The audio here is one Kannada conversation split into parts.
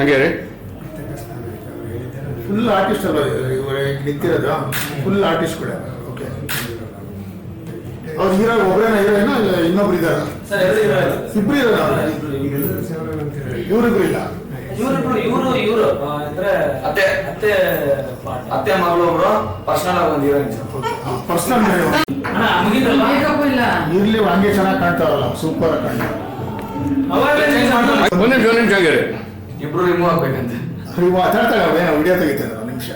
ಹಂಗೆ ರೀ ಫುಲ್ ಆರ್ಟಿಸ್ಟ್ ಅಲ್ಲ ಇವರೇ? ನಿಂತಿರೋದು? ಫುಲ್ ಆರ್ಟಿಸ್ಟ್ ಕೂಡ. ಓಕೆ ಅವ್ರು ಹೀರೋ ಒಬ್ಬರೇನ ಹೀರೋಯಿನ ಇಲ್ಲ ಇನ್ನೊಬ್ರು ಇರೋ ಇಬ್ರು ಇರೋದ ಇವರಿಬ್ರು ಇಲ್ಲ. ಇವ್ರಿಬ್ರು ಇವರು ಇವರು. ಅಂದ್ರೆ ಅತ್ತೆ. ಅತ್ತೆ ಪಾಠ ಅತ್ತೆ ಮಗಳು ಒಬ್ರು ಪರ್ಸನಲ್ ಆಗಿ ಒಂದು ಹೀರೋಯಿನ್. ಪರ್ಸನಲ್ ಇರ್ಲಿ ಹಂಗೆ ಚೆನ್ನಾಗಿ ಕಾಣ್ತಾರಲ್ಲ. ಸೂಪರ್ ಆಗಿ ಕಾಣ್ತಾರೆ. ಒಂದು ನಿಮಿಷ ಒಂದು ನಿಮಿಷ ಹಂಗೆ ರೀ ಇಬ್ರು ರಿಮೂವ್ ಆಗ್ಬೇಕಂತೆ. ನೀವು ಮಾತಾಡ್ತಾಳೆ ಅವೇನೋ ವಿಡಿಯೋ ತೆಗಿತಾರೆ ಒಂದು ನಿಮಿಷ.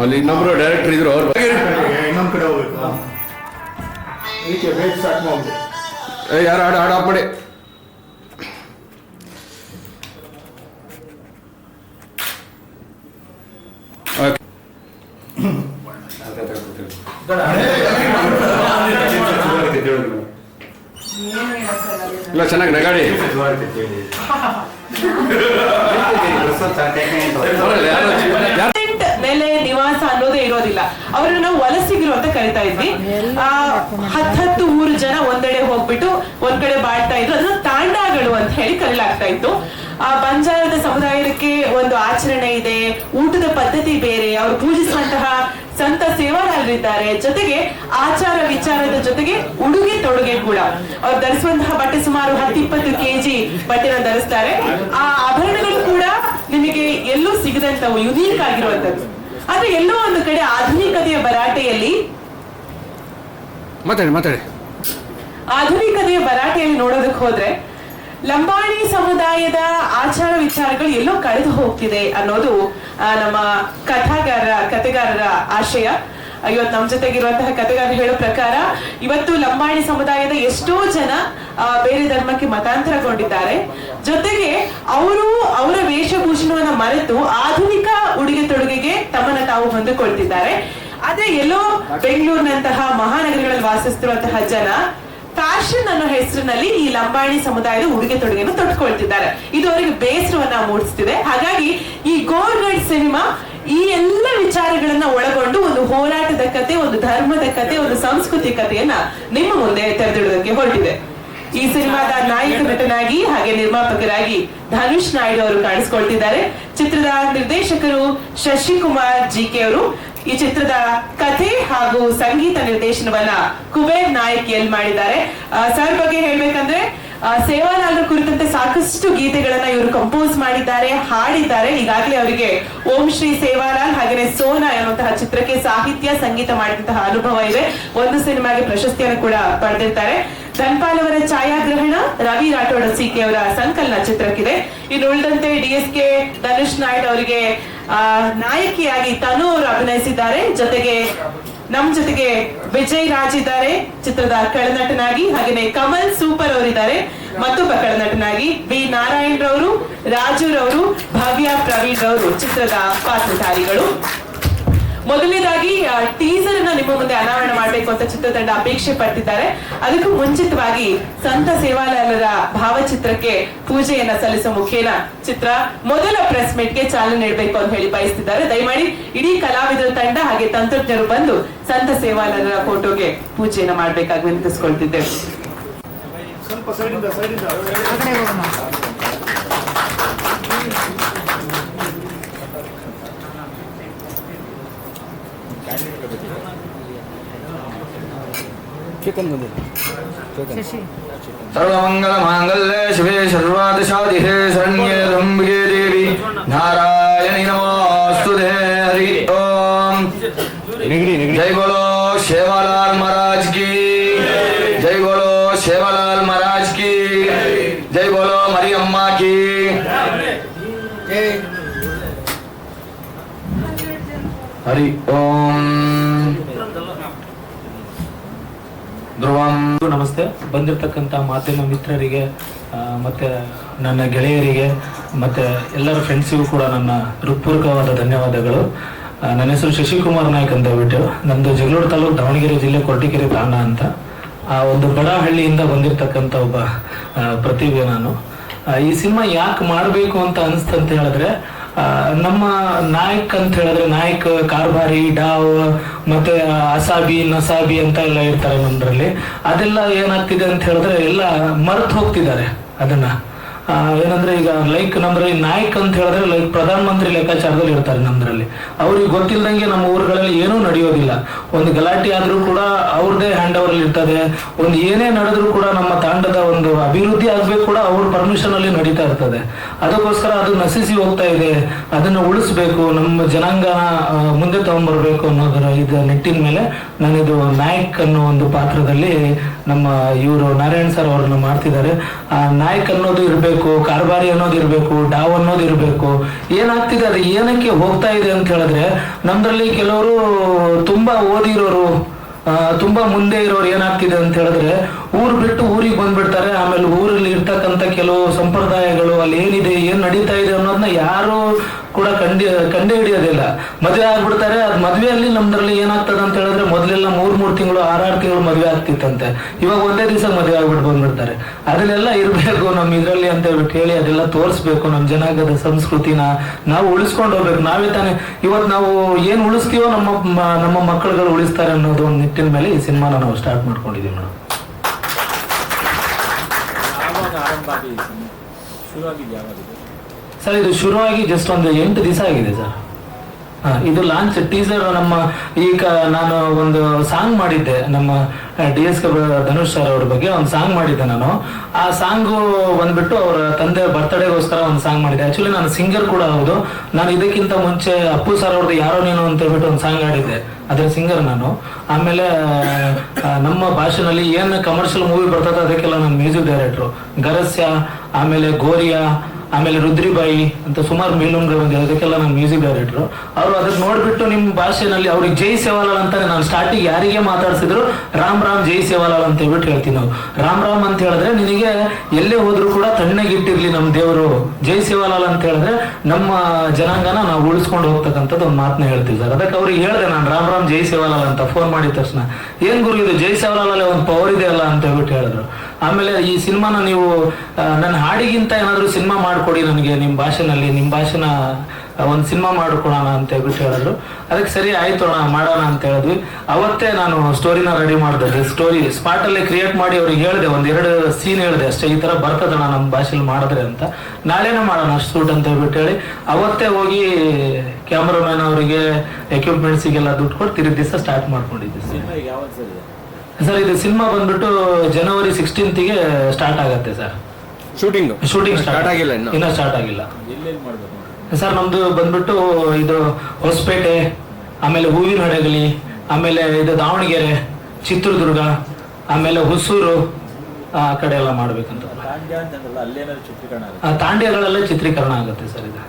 ಅಲ್ಲಿ ಇನ್ನೊಬ್ರು ಡೈರೆಕ್ಟರ್ ಇದ್ರು ಅವ್ರು ಇನ್ನೊಂದ್ ಕಡೆ ಹೋಗ್ಬೇಕು. ಅದಕ್ಕೆ ಬೇಗ ಸ್ಟಾರ್ಟ್ ಏ ಯಾರು ಹಾಡು ಹಾಡು ಹಾಕ್ಬೇಡಿ ಮಾಡಿ. ಓಕೆ ಏನು ಹೇಳಕ್ಕಾಗಲ್ಲ. ಇಲ್ಲ, ಚೆನ್ನಾಗಿ ನಗಾಡಿ. ನೆಲೆ ನಿವಾಸ ಅನ್ನೋದೇ ಇರೋದಿಲ್ಲ. ಅವರನ್ನ ನಾವು ವಲಸಿಗರು ಅಂತ ಕರಿತಾ ಇದ್ವಿ. ಆ, ಹತ್ತತ್ತು ಮೂರು ಜನ ಒಂದೆಡೆ ಹೋಗ್ಬಿಟ್ಟು ಒಂದ್ ಕಡೆ ಬಾಳ್ತಾ ಇದ್ರು. ಅದನ್ನ ತಾಂಡಗಳು ಅಂತ ಹೇಳಿ ಕರೀಲಾಗ್ತಾ ಇತ್ತು. ಆ, ಬಂಜಾರದ ಸಮುದಾಯಕ್ಕೆ ಒಂದು ಆಚರಣೆ ಇದೆ. ಊಟದ ಪದ್ಧತಿ ಬೇರೆ. ಅವ್ರು ಪೂಜಿಸುವಂತಹ ಸಂತ ಸೇವಾದಾರರಿದ್ದಾರೆ ಜೊತೆಗೆ ಆಚಾರ ವಿಚಾರದ ಜೊತೆಗೆ ಉಡುಗೆ ತೊಡುಗೆ ಕೂಡ. ಅವ್ರು ಧರಿಸುವಂತಹ ಬಟ್ಟೆ ಸುಮಾರು ಹತ್ತಿಪ್ಪತ್ತು ಕೆಜಿ ಬಟ್ಟೆನ ಧರಿಸ್ತಾರೆ. ಆ ಆಭರಣಗಳು ಕೂಡ ನಿಮಗೆ ಎಲ್ಲೂ ಸಿಗದಂತವು ಯುನೀಕ್ ಆಗಿರುವಂತದ್ದು ಆದ್ರೆ ಎಲ್ಲೋ ಒಂದು ಕಡೆ ಆಧುನಿಕತೆಯ ಭರಾಟೆಯಲ್ಲಿ ಮಾತಾಡಿ ಮಾತಾಡಿ. ಆಧುನಿಕತೆಯ ಭರಾಟೆಯಲ್ಲಿ ನೋಡೋದಕ್ಕೆ ಹೋದ್ರೆ ಲಂಬಾಣಿ ಸಮುದಾಯದ ಆಚಾರ ವಿಚಾರಗಳು ಎಲ್ಲೋ ಕಳೆದು ಹೋಗ್ತಿದೆ ಅನ್ನೋದು ನಮ್ಮ ಕಥಾಗಾರ, ಕಥೆಗಾರರ ಆಶಯ. ಇವತ್ತು ನಮ್ಮ ಜೊತೆಗಿರುವಂತಹ ಕತೆಗಾರರು ಹೇಳೋ ಪ್ರಕಾರ, ಇವತ್ತು ಲಂಬಾಣಿ ಸಮುದಾಯದ ಎಷ್ಟೋ ಜನ ಬೇರೆ ಧರ್ಮಕ್ಕೆ ಮತಾಂತರಗೊಂಡಿದ್ದಾರೆ. ಜೊತೆಗೆ ಅವರು ಅವರ ವೇಷಭೂಷಣವನ್ನ ಮರೆತು ಆಧುನಿಕ ಉಡುಗೆ ತೊಡುಗೆಗೆ ತಮ್ಮನ್ನ ತಾವು ಹೊಂದಿಕೊಳ್ತಿದ್ದಾರೆ. ಅದೇ ಎಲ್ಲೋ ಬೆಂಗಳೂರಿನಂತಹ ಮಹಾನಗರಗಳಲ್ಲಿ ವಾಸಿಸ್ತಿರುವಂತಹ ಜನ ಫ್ಯಾಷನ್ ಅನ್ನೋ ಹೆಸರಿನಲ್ಲಿ ಈ ಲಂಬಾಣಿ ಸಮುದಾಯದ ಉಡುಗೆ ತೊಡುಗೆಯನ್ನು ತೊಟ್ಕೊಳ್ತಿದ್ದಾರೆ ಇದು ಅವರಿಗೆ ಬೇಸರವನ್ನ ಮೂಡಿಸ್ತಿದೆ. ಹಾಗಾಗಿ ಈ ಗೋರ್ಗಡ್ ಸಿನಿಮಾ ಈ ಎಲ್ಲ ವಿಚಾರಗಳನ್ನ ಒಳಗೊಂಡು ಒಂದು ಹೋರಾಟದ ಕತೆ, ಒಂದು ಧರ್ಮದ ಕತೆ, ಒಂದು ಸಂಸ್ಕೃತಿ ಕಥೆಯನ್ನ ನಿಮ್ಮ ಮುಂದೆ ತೆರೆದಿಡೋದಕ್ಕೆ ಹೊರಟಿದೆ. ಈ ಸಿನಿಮಾದ ನಾಯಕ ನಟನಾಗಿ ಹಾಗೆ ನಿರ್ಮಾಪಕರಾಗಿ ಧನುಷ್ ನಾಯ್ಡು ಅವರು ಕಾಣಿಸ್ಕೊಳ್ತಿದ್ದಾರೆ. ಚಿತ್ರದ ನಿರ್ದೇಶಕರು ಶಶಿಕುಮಾರ್ ಜಿ ಕೆ ಅವರು ಈ ಚಿತ್ರದ ಕಥೆ ಹಾಗೂ ಸಂಗೀತ ನಿರ್ದೇಶನವನ್ನ ಕುಬೇರ್ ನಾಯಕ್ ಎಲ್ ಮಾಡಿದ್ದಾರೆ. ಸರ್ ಬಗ್ಗೆ ಹೇಳ್ಬೇಕಂದ್ರೆ ಸೇವಾಲಾಲ್ ಕುರಿತಂತೆ ಸಾಕಷ್ಟು ಗೀತೆಗಳನ್ನ ಇವರು ಕಂಪೋಸ್ ಮಾಡಿದ್ದಾರೆ, ಹಾಡಿದ್ದಾರೆ. ಈಗಾಗಲೇ ಅವರಿಗೆ ಓಂ ಶ್ರೀ ಸೇವಾಲಾಲ್ ಹಾಗೆ ಸೋನಾ ಎನ್ನುವಂತಹ ಚಿತ್ರಕ್ಕೆ ಸಾಹಿತ್ಯ, ಸಂಗೀತ ಮಾಡಿದಂತಹ ಅನುಭವ ಇದೆ ಒಂದು ಸಿನಿಮಾಗೆ ಪ್ರಶಸ್ತಿಯನ್ನು ಕೂಡ ಪಡೆದಿರ್ತಾರೆ. ಧನ್ಪಾಲ್ ಅವರ ಛಾಯಾಗ್ರಹಣ, ರವಿ ರಾಠೋಡ್ ಸಿಕೆ ಅವರ ಸಂಕಲನ ಚಿತ್ರಕ್ಕಿದೆ. ಇನ್ನು ಉಳಿದಂತೆ ಡಿಎಸ್ಕೆ ಧನುಷ್ ನಾಯ್ಡ್ ಅವರಿಗೆ ನಾಯಕಿಯಾಗಿ ತನು ಅವರು ಅಭಿನಯಿಸಿದ್ದಾರೆ. ಜೊತೆಗೆ ನಮ್ ಜೊತೆಗೆ ವಿಜಯ್ ರಾಜ್ ಇದ್ದಾರೆ. ಚಿತ್ರದ ಕಳನಟನಾಗಿ, ಹಾಗೇನೇ ಕಮಲ್ ಸೂಪರ್ ಅವರಿದ್ದಾರೆ. ಮತ್ತೊಬ್ಬ ಕಳನಟನಾಗಿ ಬಿ ನಾರಾಯಣ್ ರವರು, ರಾಜು ರವರು, ಭವ್ಯ ಪ್ರವೀಣ್ ರವರು ಚಿತ್ರದ ಪಾತ್ರಧಾರಿಗಳು. ಮೊದಲನೇದಾಗಿ ಟೀಸರ್ ಅನ್ನ ನಿಮ್ಮ ಮುಂದೆ ಅನಾವರಣ ಮಾಡಬೇಕು ಅಂತ ಚಿತ್ರತಂಡ ಅಪೇಕ್ಷೆ ಪಡ್ತಿದ್ದಾರೆ. ಅದಕ್ಕೂ ಮುಂಚಿತವಾಗಿ ಸಂತ ಸೇವಾಲಯದ ಭಾವಚಿತ್ರಕ್ಕೆ ಪೂಜೆಯನ್ನ ಸಲ್ಲಿಸುವ ಮುಖೇನ ಚಿತ್ರ ಮೊದಲ ಪ್ರೆಸ್ ಮೀಟ್ಗೆ ಚಾಲನೆ ನೀಡಬೇಕು ಅಂತ ಹೇಳಿ ಬಯಸ್ತಿದ್ದಾರೆ. ದಯಮಾಡಿ ಇಡೀ ಕಲಾವಿದರ ತಂಡ ಹಾಗೆ ತಂತ್ರಜ್ಞರು ಬಂದು ಸಂತ ಸೇವಾಲಯದ ಫೋಟೋಗೆ ಪೂಜೆಯನ್ನ ಮಾಡಬೇಕಾಗಿ ವಿನಂತಿಸ್ಕೊಳ್ತಿದ್ದೇವೆ. చికెన్ సర్వమంగళమాంగళ్యే శివే సర్వాదిశాదిహే శరణ్యే రంభే దేవి నారాయణి నమోస్తు హరి ఓం జై బోలో శేవాలాల్ మహారాజ్కి జై బోలో శేవాలాల్ మహారాజ్కి జై బోలో మరి అమ్మాకి హరి ఓం ಎಲ್ರಿಗೂ ನಮಸ್ತೆ. ಬಂದಿರತಕ್ಕಂಥ ಮಾಧ್ಯಮ ಮಿತ್ರರಿಗೆ ಮತ್ತು ನನ್ನ ಗೆಳೆಯರಿಗೆ, ಮತ್ತು ಎಲ್ಲರ ಫ್ರೆಂಡ್ಸಿಗೂ ಕೂಡ ನನ್ನ ಹೃತ್ಪೂರ್ವಕವಾದ ಧನ್ಯವಾದಗಳು. ನನ್ನ ಹೆಸರು ಶಶಿಕುಮಾರ್ ನಾಯ್ಕ್ ಅಂತ ಬಿಟ್ಟು ನಮ್ಮದು ಜಗಳೂರು ತಾಲೂಕು ದಾವಣಗೆರೆ ಜಿಲ್ಲೆ ಕೊರಟಗೆರೆ ತಾಣ ಅಂತ. ಆ, ಒಂದು ಬಡಹಳ್ಳಿಯಿಂದ ಬಂದಿರತಕ್ಕಂಥ ಒಬ್ಬ ಪ್ರತಿಭೆ ನಾನು. ಈ ಸಿನಿಮಾ ಯಾಕೆ ಮಾಡಬೇಕು ಅಂತ ಅನಿಸ್ತಂತ ಹೇಳಿದ್ರೆ ನಮ್ಮ ನಾಯಕ್ ಅಂತ ಹೇಳಿದ್ರೆ ನಾಯಕ್, ಕಾರ್ಬಾರಿ, ಡಾವ್, ಮತ್ತೆ ಅಸಾಬಿ, ನಸಾಬಿ ಅಂತ ಎಲ್ಲ ಇರ್ತಾರೆ ನಮ್ದ್ರಲ್ಲಿ. ಅದೆಲ್ಲ ಏನಾಗ್ತಿದೆ ಅಂತ ಹೇಳಿದ್ರೆ ಎಲ್ಲ ಮರೆತು ಹೋಗ್ತಿದ್ದಾರೆ ಅದನ್ನ. ಏನಂದ್ರೆ ಈಗ ಲೈಕ್ ನಮ್ದ್ರಲ್ಲಿ ನಾಯಕ್ ಅಂತ ಹೇಳಿದ್ರೆ ಲೈಕ್ ಪ್ರಧಾನ ಮಂತ್ರಿ ಲೆಕ್ಕಾಚಾರದಲ್ಲಿ ಇರ್ತಾರೆ ನಮ್ದ್ರಲ್ಲಿ. ಅವ್ರಿಗೆ ಗೊತ್ತಿಲ್ಲದಂಗೆ ನಮ್ಮ ಊರುಗಳಲ್ಲಿ ಏನೂ ನಡೆಯೋದಿಲ್ಲ. ಒಂದು ಗಲಾಟೆ ಆದ್ರೂ ಕೂಡ ಅವ್ರದೇ ಹ್ಯಾಂಡ್ ಓವರ್ ಇರ್ತದೆ. ಒಂದು ಏನೇ ನಡೆದ್ರೂ ಕೂಡ ನಮ್ಮ ತಾಂಡದ ಒಂದು ಅಭಿವೃದ್ಧಿ ಆಗ್ಬೇಕು ಕೂಡ ಅವ್ರ ಪರ್ಮಿಷನ್ ಅಲ್ಲಿ ನಡೀತಾ ಇರ್ತದೆ. ಅದಕ್ಕೋಸ್ಕರ ಅದು ನಶಿಸಿ ಹೋಗ್ತಾ ಇದೆ. ಅದನ್ನ ಉಳಿಸ್ಬೇಕು. ನಮ್ಮ ಜನಾಂಗ ಮುಂದೆ ತಗೊಂಡ್ಬರ್ಬೇಕು ಅನ್ನೋದರ ಇದು ನಿಟ್ಟಿನ ಮೇಲೆ ನಾನಿದು ನಾಯಕ್ ಅನ್ನೋ ಒಂದು ಪಾತ್ರದಲ್ಲಿ ನಮ್ಮ ಇವರು ನಾರಾಯಣ್ ಸರ್ ಅವ್ರನ್ನ ಮಾಡ್ತಿದ್ದಾರೆ. ಆ ನಾಯಕ್ ಅನ್ನೋದು ಇರಬೇಕು ಕಾರ್ಬಾರಿ ಅನ್ನೋದು ಇರಬೇಕು, ಡಾವ್ ಅನ್ನೋದು ಇರಬೇಕು, ಏನಾಗ್ತಿದೆ ಅದು ಏನಕ್ಕೆ ಹೋಗ್ತಾ ಇದೆ ಅಂತ ಹೇಳಿದ್ರೆ ನಮ್ದ್ರಲ್ಲಿ ಕೆಲವರು ತುಂಬಾ ಓದಿರೋರು ತುಂಬಾ ಮುಂದೆ ಇರೋರು ಏನಾಗ್ತಿದೆ ಅಂತ ಹೇಳಿದ್ರೆ ಊರು ಬಿಟ್ಟು ಊರಿಗೆ ಬಂದ್ಬಿಡ್ತಾರೆ, ಆಮೇಲೆ ಊರಲ್ಲಿ ಇರ್ತಕ್ಕಂಥ ಕೆಲವು ಸಂಪ್ರದಾಯಗಳು ಅಲ್ಲಿ ಏನಿದೆ, ಏನ್ ನಡೀತಾ ಇದೆ ಅನ್ನೋದನ್ನ ಯಾರು ಕೂಡ ಕಂಡಿ, ಕಂಡು ಹಿಡಿಯೋದಿಲ್ಲ. ಮದುವೆ ಆಗ್ಬಿಡ್ತಾರೆ, ಅದ್ ಮದ್ವೆಯಲ್ಲಿ ನಮ್ದ್ರಲ್ಲಿ ಏನಾಗ್ತದೆ ಅಂತ ಹೇಳಿದ್ರೆ ಮೊದಲೆಲ್ಲ ಮೂರ್ ಮೂರ್ ತಿಂಗಳು ಆರಾರು ತಿಂಗಳು ಮದುವೆ ಆಗ್ತಿತ್ತಂತೆ. ಇವಾಗ ಒಂದೇ ದಿವಸ ಮದುವೆ ಆಗ್ಬಿಟ್ಟು ಬಂದ್ಬಿಡ್ತಾರೆ. ಅದನ್ನೆಲ್ಲ ಇರ್ಬೇಕು ನಮ್ ಇದ್ರಲ್ಲಿ ಅಂತ ಹೇಳ್ಬಿಟ್ಟು ಹೇಳಿ ಅದೆಲ್ಲ ತೋರಿಸ್ಬೇಕು ನಮ್ ಜನಾಂಗದ ಸಂಸ್ಕೃತಿನ. ನಾವು ಉಳಿಸ್ಕೊಂಡು ಹೋಗ್ಬೇಕು. ನಾವೇ ತಾನೇ, ಇವತ್ ನಾವು ಏನ್ ಉಳಿಸ್ತೀವೋ ನಮ್ಮ ನಮ್ಮ ಮಕ್ಕಳುಗಳು ಉಳಿಸ್ತಾರೆ ಅನ್ನೋದು ಒಂದು ನಿಟ್ಟಿನ ಮೇಲೆ ಈ ಸಿನಿಮಾನ ನಾವು ಸ್ಟಾರ್ಟ್ ಮಾಡ್ಕೊಂಡಿದೀವಿ ಮೇಡಮ್ ಯಾವಾಗ? ಸರ್, ಇದು ಶುರುವಾಗಿ ಜಸ್ಟ್ ಒಂದು ಎಂಟು ದಿವಸ ಆಗಿದೆ ಸರ್. ಇದು ಲಾಂಚ್ ಟೀಸರ್ ನಮ್ಮ ಈಗ ನಾನು ಒಂದು ಸಾಂಗ್ ಮಾಡಿದ್ದೆ, ನಮ್ಮ ಡಿ ಎಸ್ ಧನುಷ್ ಸರ್ ಅವ್ರ ಬಗ್ಗೆ ಒಂದು ಸಾಂಗ್ ಮಾಡಿದ್ದೆ ನಾನು. ಆ ಸಾಂಗು ಬಂದ್ಬಿಟ್ಟು ಅವರ ತಂದೆ ಬರ್ತ್ಡೇಗೋಸ್ಕರ ಒಂದು ಸಾಂಗ್ ಮಾಡಿದ್ದೆ. ಆಕ್ಚುಲಿ ನಾನು ಸಿಂಗರ್ ಕೂಡ ಹೌದು. ನಾನು ಇದಕ್ಕಿಂತ ಮುಂಚೆ ಅಪ್ಪು ಸರ್ ಅವ್ರದ್ದು ಯಾರೋ ನೀನು ಅಂತ ಹೇಳ್ಬಿಟ್ಟು ಒಂದು ಸಾಂಗ್ ಆಡಿದ್ದೆ ಅದ್ರ ಸಿಂಗರ್ ನಾನು. ಆಮೇಲೆ ನಮ್ಮ ಭಾಷೆನಲ್ಲಿ ಏನು ಕಮರ್ಷಿಯಲ್ ಮೂವಿ ಬರ್ತದೆ ಅದಕ್ಕೆಲ್ಲ ನಾನು ಮ್ಯೂಸಿಕ್ ಡೈರೆಕ್ಟ್ರು ಗರಸ್ಯ, ಆಮೇಲೆ ಗೋರಿಯಾ ಆಮೇಲೆ ರುದ್ರಿಬಾಯಿ ಅಂತ ಸುಮಾರು ಮೇಲೂನ್ಗಳು ಬಂದಿದೆ ಅದಕ್ಕೆಲ್ಲ ನಾನು ಮ್ಯೂಸಿಕ್ ಡೈರೆಕ್ಟ್ರು ಅವರು ಅದನ್ನ ನೋಡ್ಬಿಟ್ಟು ನಿಮ್ಮ ಭಾಷೆನಲ್ಲಿ ಅವ್ರಿಗೆ ಜೈ ಸೇವಾಲಾಲ್ ಅಂತಾನೆ ನಾನು ಸ್ಟಾರ್ಟಿಂಗ್ ಯಾರಿಗೆ ಮಾತಾಡ್ಸಿದ್ರು ರಾಮ್ ರಾಮ್ ಜೈ ಸೇವಾಲಾಲ್ ಅಂತ ಹೇಳ್ಬಿಟ್ಟು ಹೇಳ್ತೀವಿ ನಾವು. ರಾಮ್ ರಾಮ್ ಅಂತ ಹೇಳಿದ್ರೆ ನಿನಗೆ ಎಲ್ಲೇ ಹೋದ್ರು ಕೂಡ ತಣ್ಣಗಿಟ್ಟಿರ್ಲಿ ನಮ್ಮ ದೇವರು. ಜೈ ಸೇವಾಲಾಲ್ ಅಂತ ಹೇಳಿದ್ರೆ ನಮ್ಮ ಜನಾಂಗನ ನಾವು ಉಳಿಸ್ಕೊಂಡು ಹೋಗ್ತಕ್ಕಂಥದ್ದು ಒಂದು ಮಾತನ್ನ ಹೇಳ್ತೀವಿ ಸರ್. ಅದಕ್ಕೆ ಅವ್ರಿಗೆ ಹೇಳಿದೆ ನಾನು ರಾಮ್ ರಾಮ್ ಜೈ ಸೇವಾಲಾಲ್ ಅಂತ ಫೋನ್ ಮಾಡಿದ ತಕ್ಷಣ. ಏನ್ ಗುರು ಇದು? ಜೈ ಸೇವಾಲಾಲ್ ಒಂದು ಪವರ್ ಇದೆ ಅಲ್ಲ ಅಂತ ಹೇಳ್ಬಿಟ್ಟು ಹೇಳಿದ್ರು. ಆಮೇಲೆ ಈ ಸಿನಿಮಾನ ನೀವು ನನ್ನ ಹಾಡಿಗಿಂತ ಏನಾದರೂ ಸಿನಿಮಾ ಮಾಡ್ಕೊಡಿ ನನಗೆ ನಿಮ್ಮ ಭಾಷೆನಲ್ಲಿ ನಿಮ್ಮ ಭಾಷೆನ ಒಂದು ಸಿನಿಮಾ ಮಾಡ್ಕೊಳೋಣ ಅಂತ ಹೇಳ್ಬಿಟ್ಟು ಹೇಳಿದ್ರು. ಅದಕ್ಕೆ ಸರಿ, ಆಯ್ತು ಮಾಡೋಣ ಅಂತ ಹೇಳಿದ್ವಿ. ಅವತ್ತೇ ನಾನು ಸ್ಟೋರಿನ ರೆಡಿ ಮಾಡಿದೆ. ಸ್ಟೋರಿ ಸ್ಪಾಟ್ ಅಲ್ಲೇ ಕ್ರಿಯೇಟ್ ಮಾಡಿ ಅವ್ರಿಗೆ ಹೇಳಿದೆ ಒಂದೆರಡು ಸೀನ್ ಹೇಳಿದೆ ಅಷ್ಟೇ, ಈ ತರ ಬರ್ತದಣ್ಣ ನಮ್ಮ ಭಾಷೆಲಿ ಮಾಡಿದ್ರೆ ಅಂತ. ನಾಳೆನೇ ಮಾಡೋಣ ಶೂಟ್ ಅಂತ ಹೇಳ್ಬಿಟ್ಟು ಹೇಳಿ, ಅವತ್ತೇ ಹೋಗಿ ಕ್ಯಾಮ್ರಾಮನ್ ಅವರಿಗೆ ಎಕ್ವಿಪ್ಮೆಂಟ್ಸಿಗೆಲ್ಲ ದುಡ್ಡು ಕೊಟ್ಟು ತಿರುಗಿ ದಿವಸ ಸ್ಟಾರ್ಟ್ ಮಾಡ್ಕೊಂಡಿದ್ದೆ. ಸರ್ ಇದೆ ಇದು ಸಿನಿಮಾ ಬಂದ್ಬಿಟ್ಟು ಜನವರಿ ಸಿಕ್ಸ್ಟೀನ್ತ್ಗೆ ಸ್ಟಾರ್ಟ್ ಆಗುತ್ತೆ ಸರ್. ಶೂಟಿಂಗ್ ಶೂಟಿಂಗ್ ಸ್ಟಾರ್ಟ್ ಆಗಿಲ್ಲ ಇನ್ನು. ಇನ್ನ ಸ್ಟಾರ್ಟ್ ಆಗಿಲ್ಲ. ಸರ್ ನಮ್ದು ಬಂದ್ಬಿಟ್ಟು ಇದು ಹೊಸಪೇಟೆ ಆಮೇಲೆ ಹೂವಿನ ಹಡಗಲಿ ಆಮೇಲೆ ಇದು ದಾವಣಗೆರೆ ಚಿತ್ರದುರ್ಗ ಆಮೇಲೆ ಹೊಸೂರು ಆ ಕಡೆ ಎಲ್ಲ ಮಾಡ್ಬೇಕಂತ. ತಾಂಡ್ಯ ಅಂತಂದ್ರಲ್ಲ ಅಲ್ಲೇನಾದ್ರು ಚಿತ್ರೀಕರಣ ಆಗುತ್ತೆ? ಆ, ತಾಂಡ್ಯಗಳಲ್ಲೇ ಚಿತ್ರೀಕರಣ ಆಗುತ್ತೆ ಸರ್ ಇದು.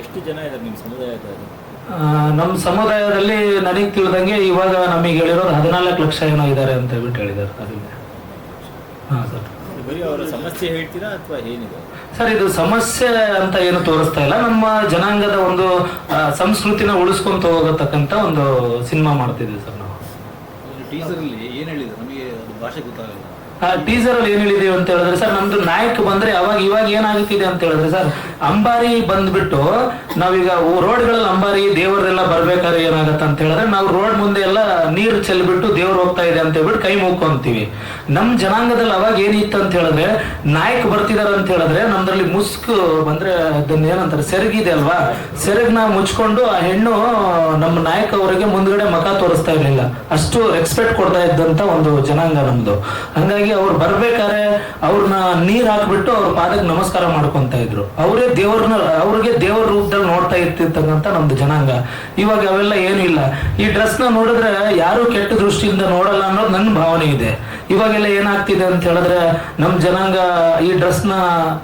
ಎಷ್ಟು ಜನ ಇದ್ದಾರೆ ನಿಮ್ಮ ಸಮುದಾಯದ ನಮ್ಮ ಸಮುದಾಯದಲ್ಲಿ ನನಗೆ ತಿಳಿದಂಗೆ ಇವಾಗ ನಮಗೆ ಹೇಳಿರೋದು ಹದಿನಾಲ್ಕು ಲಕ್ಷ ಏನೋ ಇದ್ದಾರೆ ಅಂತ ಹೇಳ್ಬಿಟ್ಟು ಹೇಳಿದ್ದಾರೆ ಅದಕ್ಕೆ ಹಾಂ ಸರ್. ಬರೀ ಅವರ ಸಮಸ್ಯೆ ಹೇಳ್ತೀರಾ ಅಥವಾ ಏನಿದೆ? ಸರ್ ಇದು ಸಮಸ್ಯೆ ಅಂತ ಏನು ತೋರಿಸ್ತಾ ಇಲ್ಲ. ನಮ್ಮ ಜನಾಂಗದ ಒಂದು ಸಂಸ್ಕೃತಿನ ಉಳಿಸ್ಕೊಂತ ಹೋಗತಕ್ಕಂತ ಒಂದು ಸಿನಿಮಾ ಮಾಡ್ತಿದ್ವಿ ಸರ್ ನಾವು. ಟೀಸರ್ ಅಲ್ಲಿ ಏನ್ ಹೇಳಿದ್ರು? ನಮಗೆ ಭಾಷೆ ಗೊತ್ತಾಗಲ್ಲ. ಟೀಸರ್ ಅಲ್ಲಿ ಏನ್ ಹೇಳಿದೀವಿ ಅಂತ ಹೇಳಿದ್ರೆ, ಸರ್, ನಮ್ದು ನಾಯಕ್ ಬಂದ್ರೆ ಅವಾಗ ಇವಾಗ ಏನಾಗುತ್ತಿದೆ ಅಂತ ಹೇಳಿದ್ರೆ, ಸರ್, ಅಂಬಾರಿ ಬಂದ್ಬಿಟ್ಟು ನಾವೀಗ ರೋಡ್ಗಳಲ್ಲಿ ಅಂಬಾರಿ ದೇವರೆಲ್ಲ ಬರ್ಬೇಕಾದ್ರೆ ಏನಾಗತ್ತೆ ಅಂತ ಹೇಳಿದ್ರೆ, ನಾವು ರೋಡ್ ಮುಂದೆ ಎಲ್ಲ ನೀರು ಚೆಲ್ಬಿಟ್ಟು ದೇವ್ರು ಹೋಗ್ತಾ ಇದೆ ಅಂತ ಹೇಳ್ಬಿಟ್ಟು ಕೈ ಮುಕ್ಕೊಂತೀವಿ ನಮ್ ಜನಾಂಗದಲ್ಲಿ ಅವಾಗ ಏನಿತ್ತು ಅಂತ ಹೇಳಿದ್ರೆ, ನಾಯಕ್ ಬರ್ತಿದಾರ ಅಂತ ಹೇಳಿದ್ರೆ, ನಮ್ದ್ರಲ್ಲಿ ಮುಸ್ಕ್ ಬಂದ್ರೆ ಅದನ್ನ ಏನಂತಾರೆ, ಸೆರಗಿದೆ ಅಲ್ವಾ? ಸೆರಗ್ನ ಮುಚ್ಕೊಂಡು ಆ ಹೆಣ್ಣು ನಮ್ಮ ನಾಯಕ ಅವರಿಗೆ ಮುಂದ್ಗಡೆ ಮಖ ತೋರಿಸ್ತಾ ಇರ್ಲಿಲ್ಲ. ಅಷ್ಟು ರೆಸ್ಪೆಕ್ಟ್ ಕೊಡ್ತಾ ಇದ್ದಂತ ಒಂದು ಜನಾಂಗ ನಮ್ದು. ಹಂಗಾಗಿ ಅವ್ರು ಬರ್ಬೇಕಾದ್ರೆ ಅವ್ರನ್ನ ನೀರ್ ಹಾಕ್ಬಿಟ್ಟು ಅವ್ರ ಪಾದಕ್ಕೆ ನಮಸ್ಕಾರ ಮಾಡ್ಕೊಂತ ಇದ್ರು. ಅವರೇ ದೇವ್ರನ್ನ, ಅವ್ರಿಗೆ ದೇವ್ರ ರೂಪದಲ್ಲಿ ನೋಡ್ತಾ ಇರ್ತಿರ್ತಕ್ಕಂಥ ನಮ್ದು ಜನಾಂಗ. ಇವಾಗ ಅವೆಲ್ಲ ಏನು ಇಲ್ಲ ಈ ಡ್ರೆಸ್ನ ನೋಡಿದ್ರೆ ಯಾರು ಕೆಟ್ಟ ದೃಷ್ಟಿಯಿಂದ ನೋಡಲ್ಲ ಅನ್ನೋದು ನನ್ನ ಭಾವನೆ ಇದೆ. ಇವಾಗೆಲ್ಲ ಏನಾಗ್ತಿದೆ ಅಂತ ಹೇಳಿದ್ರೆ ನಮ್ ಜನಾಂಗ ಈ ಡ್ರೆಸ್ನ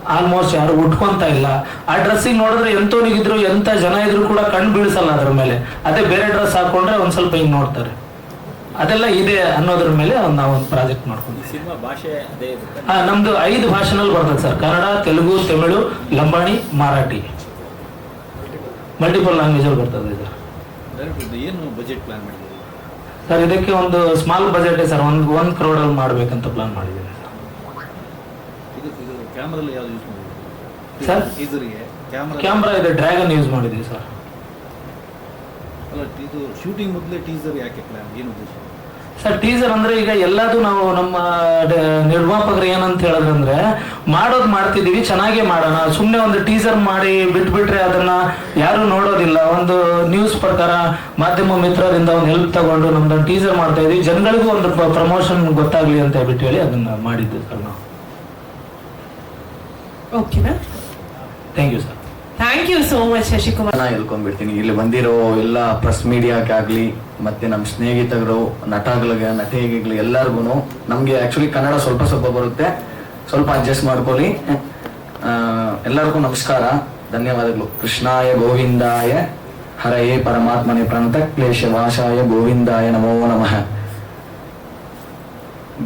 ಆಲ್ಮೋಸ್ಟ್ ಯಾರು ಉಟ್ಕೊಂತ ಇಲ್ಲ. ಆ ಡ್ರೆಸ್ಸಿಗೆ ನೋಡಿದ್ರೆ ಎಂತೋನಿಗಿದ್ರು, ಎಂತ ಜನ ಇದ್ರು ಕೂಡ ಕಣ್ ಬೀಳಿಸಲ್ಲ ಅದ್ರ ಮೇಲೆ. ಅದೇ ಬೇರೆ ಡ್ರೆಸ್ ಹಾಕೊಂಡ್ರೆ ಒಂದ್ ಸ್ವಲ್ಪ ಹಿಂಗ್ ನೋಡ್ತಾರೆ. ಅದೆಲ್ಲ ಇದೆ ಅನ್ನೋದ್ರ ಮೇಲೆ ನಾವು ಒಂದು ಪ್ರಾಜೆಕ್ಟ್ ಮಾಡ್ಕೊಂಡಿದ್ದೀವಿ. ಸಿನಿಮಾ ಭಾಷೆ ಆ, ನಮ್ದು ಐದು ಭಾಷೆನಲ್ಲಿ ಬರ್ತದೆ sir. Kannada Telugu Tamil Lambani Marathi. Multiple language ಅಲ್ಲಿ ಬರ್ತದೆ ಇದು. ಏನು ಬಜೆಟ್ ಪ್ಲಾನ್ ಮಾಡಿದ್ದೀವಿ ಸರ್ ಇದಕ್ಕೆ ಒಂದು ಸ್ಮಾಲ್ ಬಜೆಟ್ ಸರ್ ಒಂದ್ ಒಂದ್ ಕ್ರೋಡ್ ಅಲ್ಲಿ ಮಾಡ್ಬೇಕಂತ ಪ್ಲಾನ್ ಮಾಡಿದ್ದೀವಿ ಸರ್? ಕ್ಯಾಮ್ರಾ ಕ್ಯಾಮ್ರಾ ಇದೆ ಡ್ರ್ಯಾಗನ್ ಯೂಸ್ ಮಾಡಿದ್ದೀವಿ ಸರ್. ಅಲ್ಲ ಇದು ಶೂಟಿಂಗ್ ಮೊದಲೇ ಟೀಸರ್ ಯಾಕೆ ಪ್ಲಾನ್ ಏನು ಉದ್ದೇಶ? ಸರ್ ಟೀಸರ್ ಅಂದ್ರೆ ಈಗ ಎಲ್ಲದೂ ನಾವು ನಮ್ಮ ನಿರ್ಮಾಪಕರು ಏನಂತ ಹೇಳಿದ್ರಂದ್ರೆ ಮಾಡೋದ್ ಮಾಡ್ತಿದೀವಿ ಚೆನ್ನಾಗೇ ಮಾಡೋಣ. ಸುಮ್ಮನೆ ಒಂದು ಟೀಸರ್ ಮಾಡಿ ಬಿಟ್ಬಿಟ್ರೆ ಅದನ್ನ ಯಾರು ನೋಡೋದಿಲ್ಲ. ಒಂದು ನ್ಯೂಸ್ ಪ್ರಕಾರ ಮಾಧ್ಯಮ ಮಿತ್ರರಿಂದ ಒಂದು ಹೆಲ್ಪ್ ತಗೊಂಡು ನಮ್ದೊಂದು ಟೀಸರ್ ಮಾಡ್ತಾ ಇದೀವಿ ಜನಗಳಿಗೂ ಒಂದು ಪ್ರಮೋಷನ್ ಗೊತ್ತಾಗ್ಲಿ ಅಂತ ಹೇಳ್ಬಿಟ್ಟು ಹೇಳಿ ಅದನ್ನ ಮಾಡಿದ್ದು ಸರ್ ನಾವು. Thank you sir thank you so much Shashikumar ನಾನು ಹೇಳ್ಕೊಂಡ್ಬಿಡ್ತೀನಿ ಇಲ್ಲಿ ಬಂದಿರೋ ಎಲ್ಲ ಪ್ರೆಸ್ ಮೀಡಿಯಾಕ್ಕಾಗ್ಲಿ ಮತ್ತೆ ನಮ್ಮ ಸ್ನೇಹಿತರು ನಟಗಳಿಗೆ ನಟಿಗಳಿಗೆ ಎಲ್ಲರಿಗೂ ನಮಗೆ ಆಕ್ಚುಲಿ ಕನ್ನಡ ಸ್ವಲ್ಪ ಸ್ವಲ್ಪ ಬರುತ್ತೆ. ಸ್ವಲ್ಪ ಅಡ್ಜಸ್ಟ್ ಮಾಡ್ಕೊಳ್ಳಿ. ಎಲ್ಲರಿಗೂ ನಮಸ್ಕಾರ. ಧನ್ಯವಾದಗಳು. ಕೃಷ್ಣಾಯ ಗೋವಿಂದಾಯ ಹರಯೇ ಪರಮಾತ್ಮನೆ ಪ್ರಣತ. ಕ್ಲೇಶ ವಾಶಾಯ ಗೋವಿಂದಾಯ ನಮೋ ನಮಃ.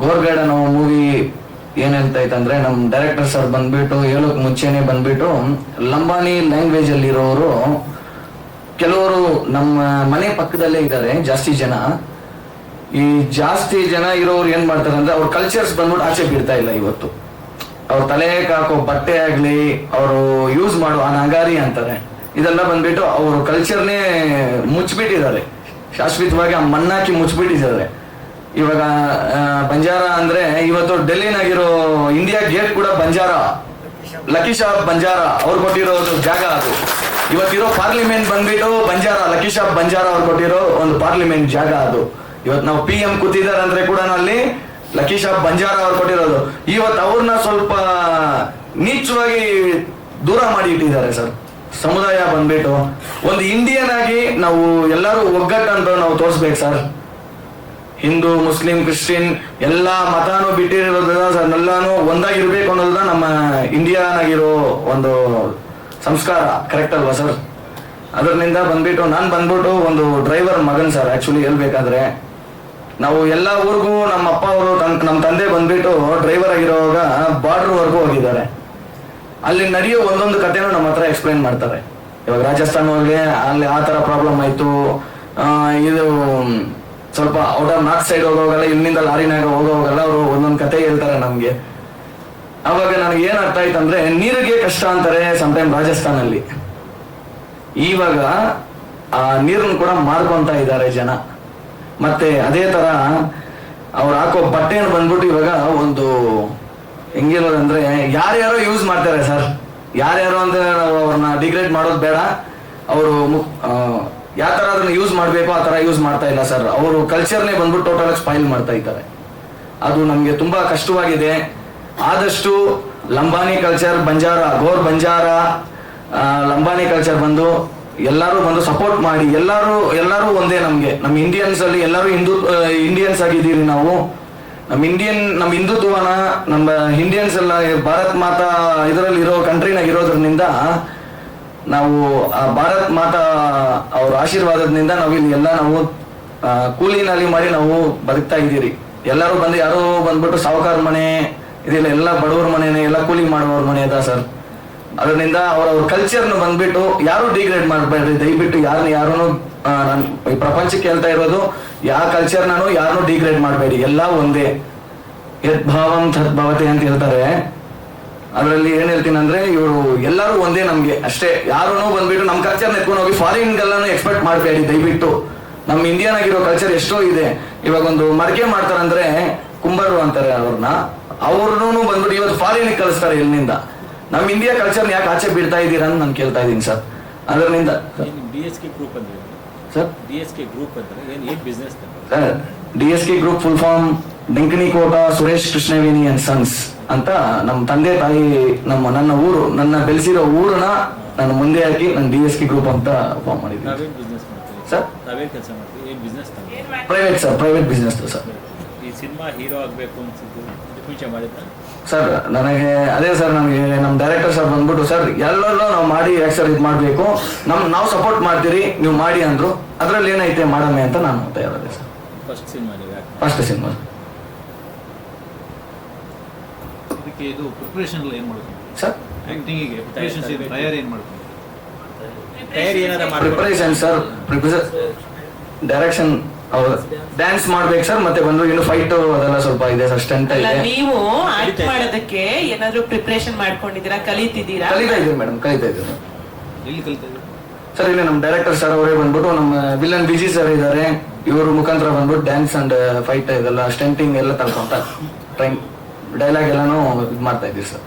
ಗೋರ್ಗಡ ಮೂವಿ ಏನ್ ಹೇಳ್ತಾ ಇತ್ತಂದ್ರೆ ನಮ್ ಡೈರೆಕ್ಟರ್ ಸರ್ ಬಂದ್ಬಿಟ್ಟು ಹೇಳೋಕ್ ಮುಂಚೆನೆ ಬಂದ್ಬಿಟ್ಟು ಲಂಬಾನಿ ಲ್ಯಾಂಗ್ವೇಜ್ ಅಲ್ಲಿ ಇರೋರು, ಕೆಲವರು ನಮ್ಮ ಮನೆ ಪಕ್ಕದಲ್ಲೇ ಇದ್ದಾರೆ ಜಾಸ್ತಿ ಜನ. ಈ ಜಾಸ್ತಿ ಜನ ಇರೋರು ಏನ್ ಮಾಡ್ತಾರೆ ಅಂದ್ರೆ ಅವ್ರ ಕಲ್ಚರ್ಸ್ ಬಂದ್ಬಿಟ್ಟು ಆಚೆ ಬಿಡ್ತಾ ಇಲ್ಲ ಇವತ್ತು. ಅವ್ರ ತಲೆಗೆ ಹಾಕೋ ಬಟ್ಟೆ ಆಗ್ಲಿ, ಅವರು ಯೂಸ್ ಮಾಡೋ ಅನಗಾರಿ ಅಂತಾರೆ. ಇದೆಲ್ಲ ಬಂದ್ಬಿಟ್ಟು ಅವರು ಕಲ್ಚರ್ನೇ ಮುಚ್ಚಿಬಿಟ್ಟಿದ್ದಾರೆ ಶಾಶ್ವತವಾಗಿ ಆ ಮಣ್ಣಾಕಿ ಮುಚ್ಚಿಬಿಟ್ಟಿದ್ದಾರೆ ಇವಾಗ ಬಂಜಾರ ಅಂದ್ರೆ ಇವತ್ತು ಡೆಲ್ಲಿನಾಗಿರೋ ಇಂಡಿಯಾ ಗೇಟ್ ಕೂಡ ಬಂಜಾರ. ಲಕ್ಕಿ ಬಂಜಾರ, ಅವ್ರು ಕೊಟ್ಟಿರೋ ಜಾಗ ಅದು. ಇವತ್ತಿರೋ ಪಾರ್ಲಿಮೆಂಟ್ ಬಂದ್ಬಿಟ್ಟು ಬಂಜಾರ, ಲಕ್ಕಿ ಬಂಜಾರ ಅವ್ರು ಕೊಟ್ಟಿರೋ ಒಂದು ಪಾರ್ಲಿಮೆಂಟ್ ಜಾಗ ಅದು. ಇವತ್ತು ನಾವು ಪಿ ಎಂ ಕೂತಿದ್ದಾರೆ ಅಂದ್ರೆ ಕೂಡ ಅಲ್ಲಿ ಲಕ್ಕಿ ಬಂಜಾರ ಅವ್ರು ಕೊಟ್ಟಿರೋದು. ಇವತ್ತು ಅವ್ರನ್ನ ಸ್ವಲ್ಪ ನೀಚವಾಗಿ ದೂರ ಮಾಡಿ ಇಟ್ಟಿದ್ದಾರೆ ಸರ್. ಸಮುದಾಯ ಬಂದ್ಬಿಟ್ಟು. ಒಂದು ಇಂಡಿಯನ್ ಆಗಿ ನಾವು ಎಲ್ಲರೂ ಒಗ್ಗಟ್ಟಂತ ನಾವು ತೋರಿಸ್ಬೇಕು ಸರ್. ಹಿಂದೂ, ಮುಸ್ಲಿಂ, ಕ್ರಿಶ್ಚಿಯನ್ ಎಲ್ಲಾ ಮತಾನು ಬಿಟ್ಟಿರೋದ್ರೆಲ್ಲಾನು ಒಂದಾಗಿರ್ಬೇಕು ಅನ್ನೋದು ನಮ್ಮ ಇಂಡಿಯಾನಾಗಿರೋ ಒಂದು ಸಂಸ್ಕಾರ. ಕರೆಕ್ಟ್ ಅಲ್ವಾ ಸರ್? ಅದರಿಂದ ಬಂದ್ಬಿಟ್ಟು ನಾನು ಬಂದ್ಬಿಟ್ಟು ಒಂದು ಡ್ರೈವರ್ ಮಗನ್ ಸರ್ ಆಕ್ಚುಲಿ ಹೇಳ್ಬೇಕಾದ್ರೆ. ನಾವು ಎಲ್ಲ ಊರಿಗೂ ನಮ್ಮ ಅಪ್ಪ ಅವರು ನಮ್ಮ ತಂದೆ ಬಂದ್ಬಿಟ್ಟು ಡ್ರೈವರ್ ಆಗಿರೋವಾಗ ಬಾರ್ಡರ್ ವರ್ಗೂ ಹೋಗಿದ್ದಾರೆ. ಅಲ್ಲಿ ನಡೆಯೋ ಒಂದೊಂದು ಕಥೆನೂ ನಮ್ಮ ಹತ್ರ ಎಕ್ಸ್ಪ್ಲೈನ್ ಮಾಡ್ತಾರೆ. ಇವಾಗ ರಾಜಸ್ಥಾನ ಹೋಗಿ ಅಲ್ಲಿ ಆ ತರ ಪ್ರಾಬ್ಲಮ್ ಆಯ್ತು. ಇದು ಸ್ವಲ್ಪ ಔಟ್ ಆಫ್ ನಾರ್ತ್ ಸೈಡ್ ಹೋಗೋವಾಗಲ್ಲ, ಇಲ್ಲಿಂದ ಲಾರಿನಾಗ ಹೋಗೋವಾಗಲ್ಲ ಅವರು ಒಂದೊಂದು ಕತೆ ಹೇಳ್ತಾರೆ ನಮ್ಗೆ. ಅವಾಗ ನನಗೆ ಏನ್ ಅರ್ಥ ಆಯ್ತು ಅಂದ್ರೆ, ನೀರಿಗೆ ಕಷ್ಟ ಅಂತಾರೆ ಟೈಮ್ ರಾಜಸ್ಥಾನಲ್ಲಿ. ಇವಾಗ ಆ ನೀರನ್ನು ಕೂಡ ಮಾರ್ಕೊಂತ ಇದ್ದಾರೆ ಜನ. ಮತ್ತೆ ಅದೇ ತರ, ಅವ್ರು ಹಾಕೋ ಬಟ್ಟೆಯನ್ನು ಬಂದ್ಬಿಟ್ಟು ಇವಾಗ ಒಂದು ಹೆಂಗಿರೋದಂದ್ರೆ ಯಾರ್ಯಾರೋ ಯೂಸ್ ಮಾಡ್ತಾರೆ ಸರ್. ಯಾರ್ಯಾರೋ ಅಂದ್ರೆ ನಾವು ಅವ್ರನ್ನ ಡಿಗ್ರೇಡ್ ಮಾಡೋದು ಬೇಡ. ಅವರು ಯಾವ ತರ ಅದನ್ನ ಯೂಸ್ ಮಾಡ್ಬೇಕು, ಆ ತರ ಯೂಸ್ ಮಾಡ್ತಾ ಇಲ್ಲ ಸರ್ ಅವರು ಕಲ್ಚರ್ನೇ ಬಂದ್ಬಿಟ್ಟು ಟೋಟಲ್ ಆಗಿ ಸ್ಪೈಲ್ ಮಾಡ್ತಾ ಇದ್ದಾರೆ. ಅದು ನಮ್ಗೆ ತುಂಬಾ ಕಷ್ಟವಾಗಿದೆ. ಆದಷ್ಟು ಲಂಬಾನಿ ಕಲ್ಚರ್ ಬಂಜಾರ ಗೋರ್ ಬಂಜಾರ ಲಂಬಾನಿ ಕಲ್ಚರ್ ಬಂದು ಎಲ್ಲರೂ ಬಂದು ಸಪೋರ್ಟ್ ಮಾಡಿ, ಎಲ್ಲರೂ ಎಲ್ಲರೂ ಒಂದೇ ನಮ್ಗೆ. ನಮ್ಮ ಇಂಡಿಯನ್ಸ್ ಅಲ್ಲಿ ಎಲ್ಲರೂ ಹಿಂದೂ ಇಂಡಿಯನ್ಸ್ ಆಗಿದ್ದೀರಿ ನಾವು. ನಮ್ಮ ಇಂಡಿಯನ್ ನಮ್ಮ ಹಿಂದುತ್ವನ, ನಮ್ಮ ಇಂಡಿಯನ್ಸ್ ಎಲ್ಲ ಭಾರತ್ ಮಾತಾ ಇದರಲ್ಲಿ ಇರೋ ಕಂಟ್ರಿನಾಗ ಇರೋದ್ರಿಂದ ನಾವು, ಆ, ಭಾರತ್ ಮಾತಾ ಅವ್ರ ಆಶೀರ್ವಾದದಿಂದ ನಾವು ಇಲ್ಲಿ ಎಲ್ಲ ನಾವು ಕೂಲಿನಲ್ಲಿ ಮಾಡಿ ನಾವು ಬದುಕ್ತಾ ಇದ್ದೀರಿ. ಎಲ್ಲರೂ ಬಂದು, ಯಾರೋ ಬಂದ್ಬಿಟ್ಟು ಸಾವುಕಾರ ಮನೆ, ಇದೆಲ್ಲ, ಎಲ್ಲ ಬಡವ್ರ ಮನೆನೇ, ಎಲ್ಲ ಕೂಲಿ ಮಾಡುವವ್ರ ಮನೆ ಅದ ಸರ್. ಅದರಿಂದ ಅವ್ರ ಅವ್ರ ಕಲ್ಚರ್ನ ಬಂದ್ಬಿಟ್ಟು ಯಾರು ಡಿಗ್ರೇಡ್ ಮಾಡಬೇಡ್ರಿ? ದಯವಿಟ್ಟು ಯಾರನ್ನ ಯಾರು ನಾನು ಈ ಪ್ರಪಂಚಕ್ಕೆ ಹೇಳ್ತಾ ಇರೋದು ಯಾವ ನಾನು ಯಾರನ್ನೂ ಡಿಗ್ರೇಡ್ ಮಾಡಬೇಡಿ. ಎಲ್ಲ ಒಂದೇ. ಯದ್ಭಾವಂ ತದ್ಭಾವತೆ ಅಂತ ಹೇಳ್ತಾರೆ. ಅದರಲ್ಲಿ ಏನ್ ಹೇಳ್ತೀನಿ ಅಂದ್ರೆ ಇವರು ಎಲ್ಲರೂ ಒಂದೇ ನಮ್ಗೆ ಅಷ್ಟೇ. ಯಾರೂ ಬಂದ್ಬಿಟ್ಟು ನಮ್ಮ ಕಲ್ಚರ್ ಎತ್ಕೊಂಡು ಹೋಗಿ ಫಾರಿನ್ ಎಲ್ಲಾನು ಎಕ್ಸ್ಪೆಕ್ಟ್ ಮಾಡಬೇಡಿ ದಯವಿಟ್ಟು. ನಮ್ಮ ಇಂಡಿಯನ್ ಆಗಿರೋ ಕಲ್ಚರ್ ಎಷ್ಟೋ ಇದೆ. ಇವಾಗ ಒಂದು ಮಡಿಕೆ ಮಾಡ್ತಾರಂದ್ರೆ ಕುಂಬರು ಅಂತಾರೆ ಅವ್ರನ್ನ. ಅವ್ರನ್ನೂ ಬಂದ್ಬಿಟ್ಟು ಇವತ್ತು ಫಾರಿನ್ ಕಳಿಸ್ತಾರೆ ಇಲ್ಲಿಂದ. ನಮ್ಮ ಇಂಡಿಯಾ ಕಲ್ಚರ್ ಯಾಕೆ ಆಚೆ ಬಿಡ್ತಾ ಇದ್ದೀರಾ ಅಂತ ನಾನು ಕೇಳ್ತಾ ಇದ್ದೀನಿ ಸರ್. ಅದರಿಂದ D S K group full form Denkanikota Suresh Krishnaveni and sons ಅಂತ ನಮ್ಮ ತಂದೆ ತಾಯಿ ನಮ್ಮ ನನ್ನ ಊರು ನನ್ನ ಬೆಳೆಸಿರೋ ಊರನ್ನ ನಾನು ಮುಂದೆ ಹಾಕಿ ನನ್ನ ಡಿ ಎಸ್ ಕೆ ಗ್ರೂಪ್ ಅಂತ ಫಾರ್ಮ್ ಮಾಡಿದ್ದೀನಿ. Sir private sir private business sir ಈ ಸಿನಿಮಾ ಹೀರೋ ಆಗಬೇಕು ಸರ್ ನನಗೆ ಅದೇ ಸರ್ ನನಗೆ ನಮ್ಮ ಡೈರೆಕ್ಟರ್ ಸರ್ ಬಂದ್ಬಿಟ್ಟು ಸರ್ ಎಲ್ಲರೂ ನಾವು ಮಾಡಿ ಯಾಕೆ ಸರ್ ಇದು ಮಾಡಬೇಕು? ನಮ್ ನಾವು ಸಪೋರ್ಟ್ ಮಾಡ್ತೀರಿ ನೀವು ಮಾಡಿ ಅಂದ್ರು. ಅದ್ರಲ್ಲಿ ಏನೈತೆ ಮಾಡಮ್ಮೆ ಅಂತ ನಾನು ತಯಾರಾದೆ sir first cinema first cinema ಇದಕ್ಕೆ ಇದು ಪ್ರಿಪ್ರೇಷನ್ ಎಲ್ಲ ಏನು ಮಾಡ್ಕೊಂಡು ಸರ್ ಪ್ರಿಪ್ರೇಷನ್ಸ್ ಏನು ತಯಾರಿ ಏನು ಮಾಡ್ಕೊಂಡು ತಯಾರಿ ಮಾಡ್ಬೇಕು. ಪ್ರಿಪರೇಷನ್ ಸರ್ ಡೈರೆಕ್ಷನ್ ಅವ್ರು ಡ್ಯಾನ್ಸ್ ಮಾಡ್ಬೇಕು ಸರ್ ಮತ್ತೆ ಬಂದು ಇನ್ನು ಫೈಟ್ ಅದೆಲ್ಲ ಸ್ವಲ್ಪ ಇದೆ ಸರ್ ಸ್ಟ್ರೆಂತ್ ಅಲ್ಲ ಇದೆ. ನೀವು ಆಕ್ಟ್ ಮಾಡೋದಕ್ಕೆ ಏನಾದ್ರೂ ಪ್ರಿಪರೇಷನ್ ಮಾಡ್ಕೊಂಡಿದ್ದೀರಾ? ಕಲಿತಿದ್ದೀರಾ? ಕಲಿತಾ ಇದ್ದೀವಿ ಮೇಡಮ್ ಕಲಿತಾ ಇದ್ದೀವಿ ಎಲ್ಲಿ ಕಲಿತಾ ಸರ್ ಇಲ್ಲಿ ನಮ್ಮ ಡೈರೆಕ್ಟರ್ ಸರ್ ಅವರೇ ಬಂದ್ಬಿಟ್ಟು ನಮ್ಮ ವಿಲನ್ ಬಿಜಿ ಸರ್ ಇದ್ದಾರೆ. ಇವರು ಮುಖಾಂತರ ಬಂದ್ಬಿಟ್ಟು ಡ್ಯಾನ್ಸ್ ಅಂಡ್ ಫೈಟ್ ಇದೆಲ್ಲ ಸ್ಟೆಂಟಿಂಗ್ ಎಲ್ಲ ತಲ್ಕೊಂತ ಟ್ರೈನ್ ಡೈಲಾಗ್ ಎಲ್ಲಾನು ಇದು ಮಾಡ್ತಾ ಇದ್ದೀವಿ ಸರ್.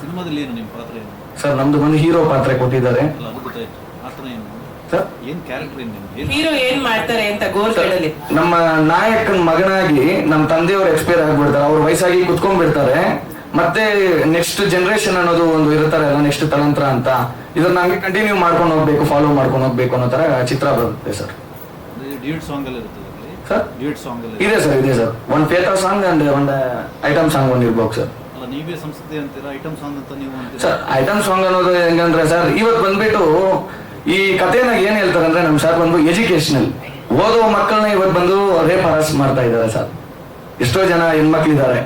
ಸಿನಿಮಾದಲ್ಲಿ ಏನು ನಿಮ್ಮ ಪಾತ್ರ ಏನು? ಸರ್ ನಮ್ದು ಬಂದು ಹೀರೋ ಪಾತ್ರ ಕೊಟ್ಟಿದ್ದಾರೆ. ಅಲ್ಲ ಅದು ಗೊತ್ತಾಯ್ತು. ಪಾತ್ರ ಏನು? ಸರ್? ಏನು ಕ್ಯಾರೆಕ್ಟರ್ ಏನು ನಿಮ್ದು? ಏನು ಹೀರೋ ಏನ್ ಮಾಡ್ತಾರೆ ಅಂತ ಗೋಲ್ಗಳಲ್ಲಿ ನಮ್ಮ ನಾಯಕನ ಮಗನಾಗಿ ನಮ್ಮ ತಂದೆಯವರು ಎಕ್ಸ್ಪೈರ್ ಆಗ್ಬಿಡ್ತಾರೆ. ಅವ್ರ ವಯಸ್ಸಾಗಿ ಕುತ್ಕೊಂಡ್ಬಿಡ್ತಾರೆ. ಮತ್ತೆ ನೆಕ್ಸ್ಟ್ ಜನರೇಷನ್ ಅನ್ನೋದು ಒಂದು ಇರುತ್ತಾರೆ ಅಲ್ಲ ನೆಕ್ಸ್ಟ್ ತಲಂತ್ರ ಅಂತ. ಇದನ್ನ ಹಂಗೆ ಕಂಟಿನ್ಯೂ ಮಾಡ್ಕೊಂಡು ಹೋಗ್ಬೇಕು ಫಾಲೋ ಮಾಡ್ಕೊಂಡು ಹೋಗ್ಬೇಕು ಅನ್ನೋ ತರ ಚಿತ್ರ ಬರುತ್ತೆ ಸರ್. ಡ್ಯೂಟ್ ಸಾಂಗ್ ಅಲ್ಲಿ ಇರ್ತದೆ ಅದರಲ್ಲಿ ಸರ್ ಡ್ಯೂಟ್ ಸಾಂಗ್ ಇದೆ ಸರ್ ಇದೆ ಸರ್ ಒಂದು ಪೇಪರ್ ಸಾಂಗ್ ಅಂಡ್ ಒಂದು ಐಟಮ್ ಸಾಂಗ್ ಒಂದು ಇರ್ಬೇಕು ಸರ್ ಅಲ್ಲ ನೀವೇ ಸಂಸ್ಕೃತಿ ಅಂತೀರಾ? ಐಟಮ್ ಸಾಂಗ್ ಅಂತ ನೀವು ಅಂತೀರಾ? ಸರ್ ಐಟಮ್ ಸಾಂಗ್ ಅನ್ನೋದು ಹೆಂಗಂದ್ರೆ ಸರ್ ಇವತ್ತು ಬಂದ್ಬಿಟ್ಟು ಈ ಕಥೆನ ಏನ್ ಹೇಳ್ತಾರೆ ಅಂದ್ರೆ ನಮ್ ಸರ್ ಬಂದು ಎಜುಕೇಶನಲ್ ಓದೋ ಮಕ್ಕಳನ್ನ ಇವತ್ತು ಬಂದು ರೇಪ್ ಹರಾಸ್ ಮಾಡ್ತಾ ಇದ್ದಾರೆ ಸರ್ ಎಷ್ಟೋ ಜನ ಹೆಣ್ಮಕ್ಳಿದ್ದಾರೆ.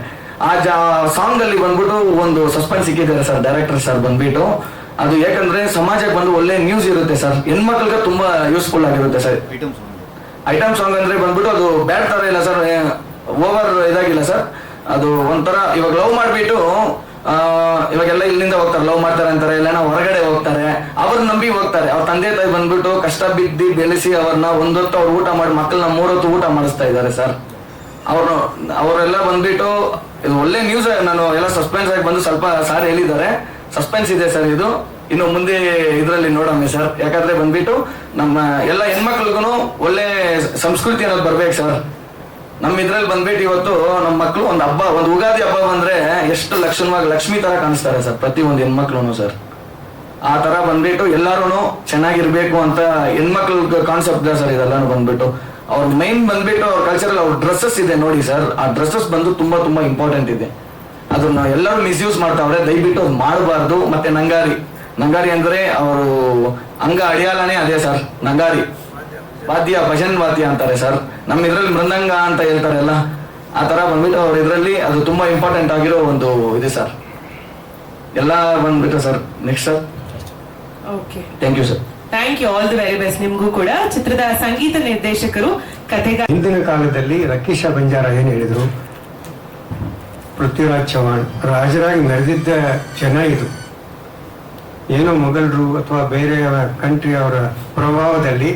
ಆ ಜ ಸಾಂಗ್ ಅಲ್ಲಿ ಬಂದ್ಬಿಟ್ಟು ಒಂದು ಸಸ್ಪೆನ್ಸ್ ಸಿಕ್ಕಿದ್ದಾರೆ ಸರ್ ಡೈರೆಕ್ಟರ್ ಸರ್ ಬಂದ್ಬಿಟ್ಟು. ಅದು ಯಾಕಂದ್ರೆ ಸಮಾಜಕ್ಕೆ ಬಂದು ಒಳ್ಳೆ ನ್ಯೂಸ್ ಇರುತ್ತೆ ಸರ್ ಹೆಣ್ಮಕ್ಳಿಗೆ ತುಂಬಾ ಯೂಸ್ಫುಲ್ ಆಗಿರುತ್ತೆ sir item song item song ಅಂದ್ರೆ ಬಂದ್ಬಿಟ್ಟು ಅದು ಬ್ಯಾಡ್ ತರ ಇಲ್ಲ ಸರ್ ಓವರ್ ಇದಾಗಿಲ್ಲ ಸರ್. ಅದು ಒಂಥರ ಇವಾಗ ಲವ್ ಮಾಡ್ಬಿಟ್ಟು ಇವಾಗೆಲ್ಲ ಇಲ್ಲಿಂದ ಹೋಗ್ತಾರೆ, ಲವ್ ಮಾಡ್ತಾರೆ ಅಂತಾರೆ ಇಲ್ಲ ಹೊರಗಡೆ ಹೋಗ್ತಾರೆ, ಅವ್ರ ನಂಬಿ ಹೋಗ್ತಾರೆ. ಅವ್ರ ತಂದೆ ತಾಯಿ ಬಂದ್ಬಿಟ್ಟು ಕಷ್ಟ ಬಿದ್ದಿ ಬೆಳೆಸಿ ಅವ್ರನ್ನ ಒಂದೊತ್ತು ಅವ್ರು ಊಟ ಮಾಡಿ, ಮಕ್ಕಳನ್ನ ಮೂರೊತ್ತು ಊಟ ಮಾಡಿಸ್ತಾ ಇದ್ದಾರೆ ಸರ್. ಅವ್ರು ಅವರೆಲ್ಲ ಬಂದ್ಬಿಟ್ಟು, ಇದು ಒಳ್ಳೆ ನ್ಯೂಸ್ ನಾನು ಎಲ್ಲ ಸಸ್ಪೆನ್ಸ್ ಆಗಿ ಬಂದು ಸ್ವಲ್ಪ ಸಾರಿ ಹೇಳಿದ್ದಾರೆ. ಸಸ್ಪೆನ್ಸ್ ಇದೆ ಸರ್ ಇದು. ಇನ್ನು ಮುಂದೆ ಇದರಲ್ಲಿ ನೋಡೋಣ ಸರ್. ಯಾಕಂದ್ರೆ ಬಂದ್ಬಿಟ್ಟು ನಮ್ಮ ಎಲ್ಲ ಹೆಣ್ಮಕ್ಳಿಗೂ ಒಳ್ಳೆ ಸಂಸ್ಕೃತಿ ಅನ್ನೋದು ಬರ್ಬೇಕು ಸರ್. ನಮ್ಮ ಇದ್ರಲ್ಲಿ ಬಂದ್ಬಿಟ್ಟು ಇವತ್ತು ನಮ್ಮ ಮಕ್ಕಳು ಒಂದು ಹಬ್ಬ, ಒಂದು ಉಗಾದಿ ಹಬ್ಬ ಬಂದ್ರೆ ಎಷ್ಟು ಲಕ್ಷಣವಾಗಿ ಲಕ್ಷ್ಮಿ ತರ ಕಾಣಿಸ್ತಾರೆ ಸರ್ ಪ್ರತಿ ಒಂದು ಹೆಣ್ಮಕ್ಳು ಸರ್. ಆ ತರ ಬಂದ್ಬಿಟ್ಟು ಎಲ್ಲಾರು ಚೆನ್ನಾಗಿರ್ಬೇಕು ಅಂತ ಹೆಣ್ಮಕ್ಳ ಕಾನ್ಸೆಪ್ಟ್ ಸರ್ ಇದೆಲ್ಲಾನು ಬಂದ್ಬಿಟ್ಟು. ಅವ್ರ ಮೈನ್ ಬಂದ್ಬಿಟ್ಟು ಅವ್ರ ಕಲ್ಚರಲ್ ಅವ್ರ ಡ್ರೆಸ್ಸಸ್ ಇದೆ ನೋಡಿ ಸರ್. ಆ ಡ್ರೆಸ್ಸಸ್ ಬಂದು ತುಂಬಾ ತುಂಬಾ ಇಂಪಾರ್ಟೆಂಟ್ ಇದೆ. ಅದನ್ನ ಎಲ್ಲರೂ ಮಿಸ್ಯೂಸ್ ಮಾಡ್ತಾವ್ರೆ. ದಯವಿಟ್ಟು ಅದು ಮಾಡಬಾರ್ದು. ಮತ್ತೆ ನಂಗಾರಿ. ನಂಗಾರಿ ಅಂದ್ರೆ ಅವರು ಅಂಗ ಅಡಿಯಾಲನೇ ಅದೇ ಸರ್ ನಂಗಾರಿ. ವಾದ್ಯ ಭಜನ್ ವಾದ್ಯ ಅಂತಾರೆ ಸರ್. ನಮ್ಮ ಇದ್ರಲ್ಲಿ ಮೃದಂಗ ಅಂತ ಹೇಳ್ತಾರಲ್ಲ ಆ ತರ ಬಂದ್ಬಿಟ್ಟು ಅವ್ರ ಇದ್ರಲ್ಲಿ ಅದು ತುಂಬಾ ಇಂಪಾರ್ಟೆಂಟ್ ಆಗಿರೋ ಒಂದು ಇದೆ ಸರ್. ಎಲ್ಲ ಬಂದ್ಬಿಟ್ಟು sir next sir. Okay thank you sir thank you all the very best ನಿಮಗೂ ಕೂಡ. ಚಿತ್ರದ ಸಂಗೀತ ನಿರ್ದೇಶಕರು ಕಥೆಗಾರ ಹಿಂದಿನ ಕಾಲದಲ್ಲಿ ರಕೀಶ ಬಂಜಾರ ಏನು ಹೇಳಿದ್ರು? ಪೃಥ್ವಿರಾಜ್ ಚೌಹಾಣ್ ರಾಜರಾಗಿ ನಡೆದಿದ್ದ ಜನ ಇದು. ಏನೋ ಮೊಘಲರು ಅಥವಾ ಬೇರೆ ಕಂಟ್ರಿ ಅವರ ಪ್ರಭಾವದಲ್ಲಿ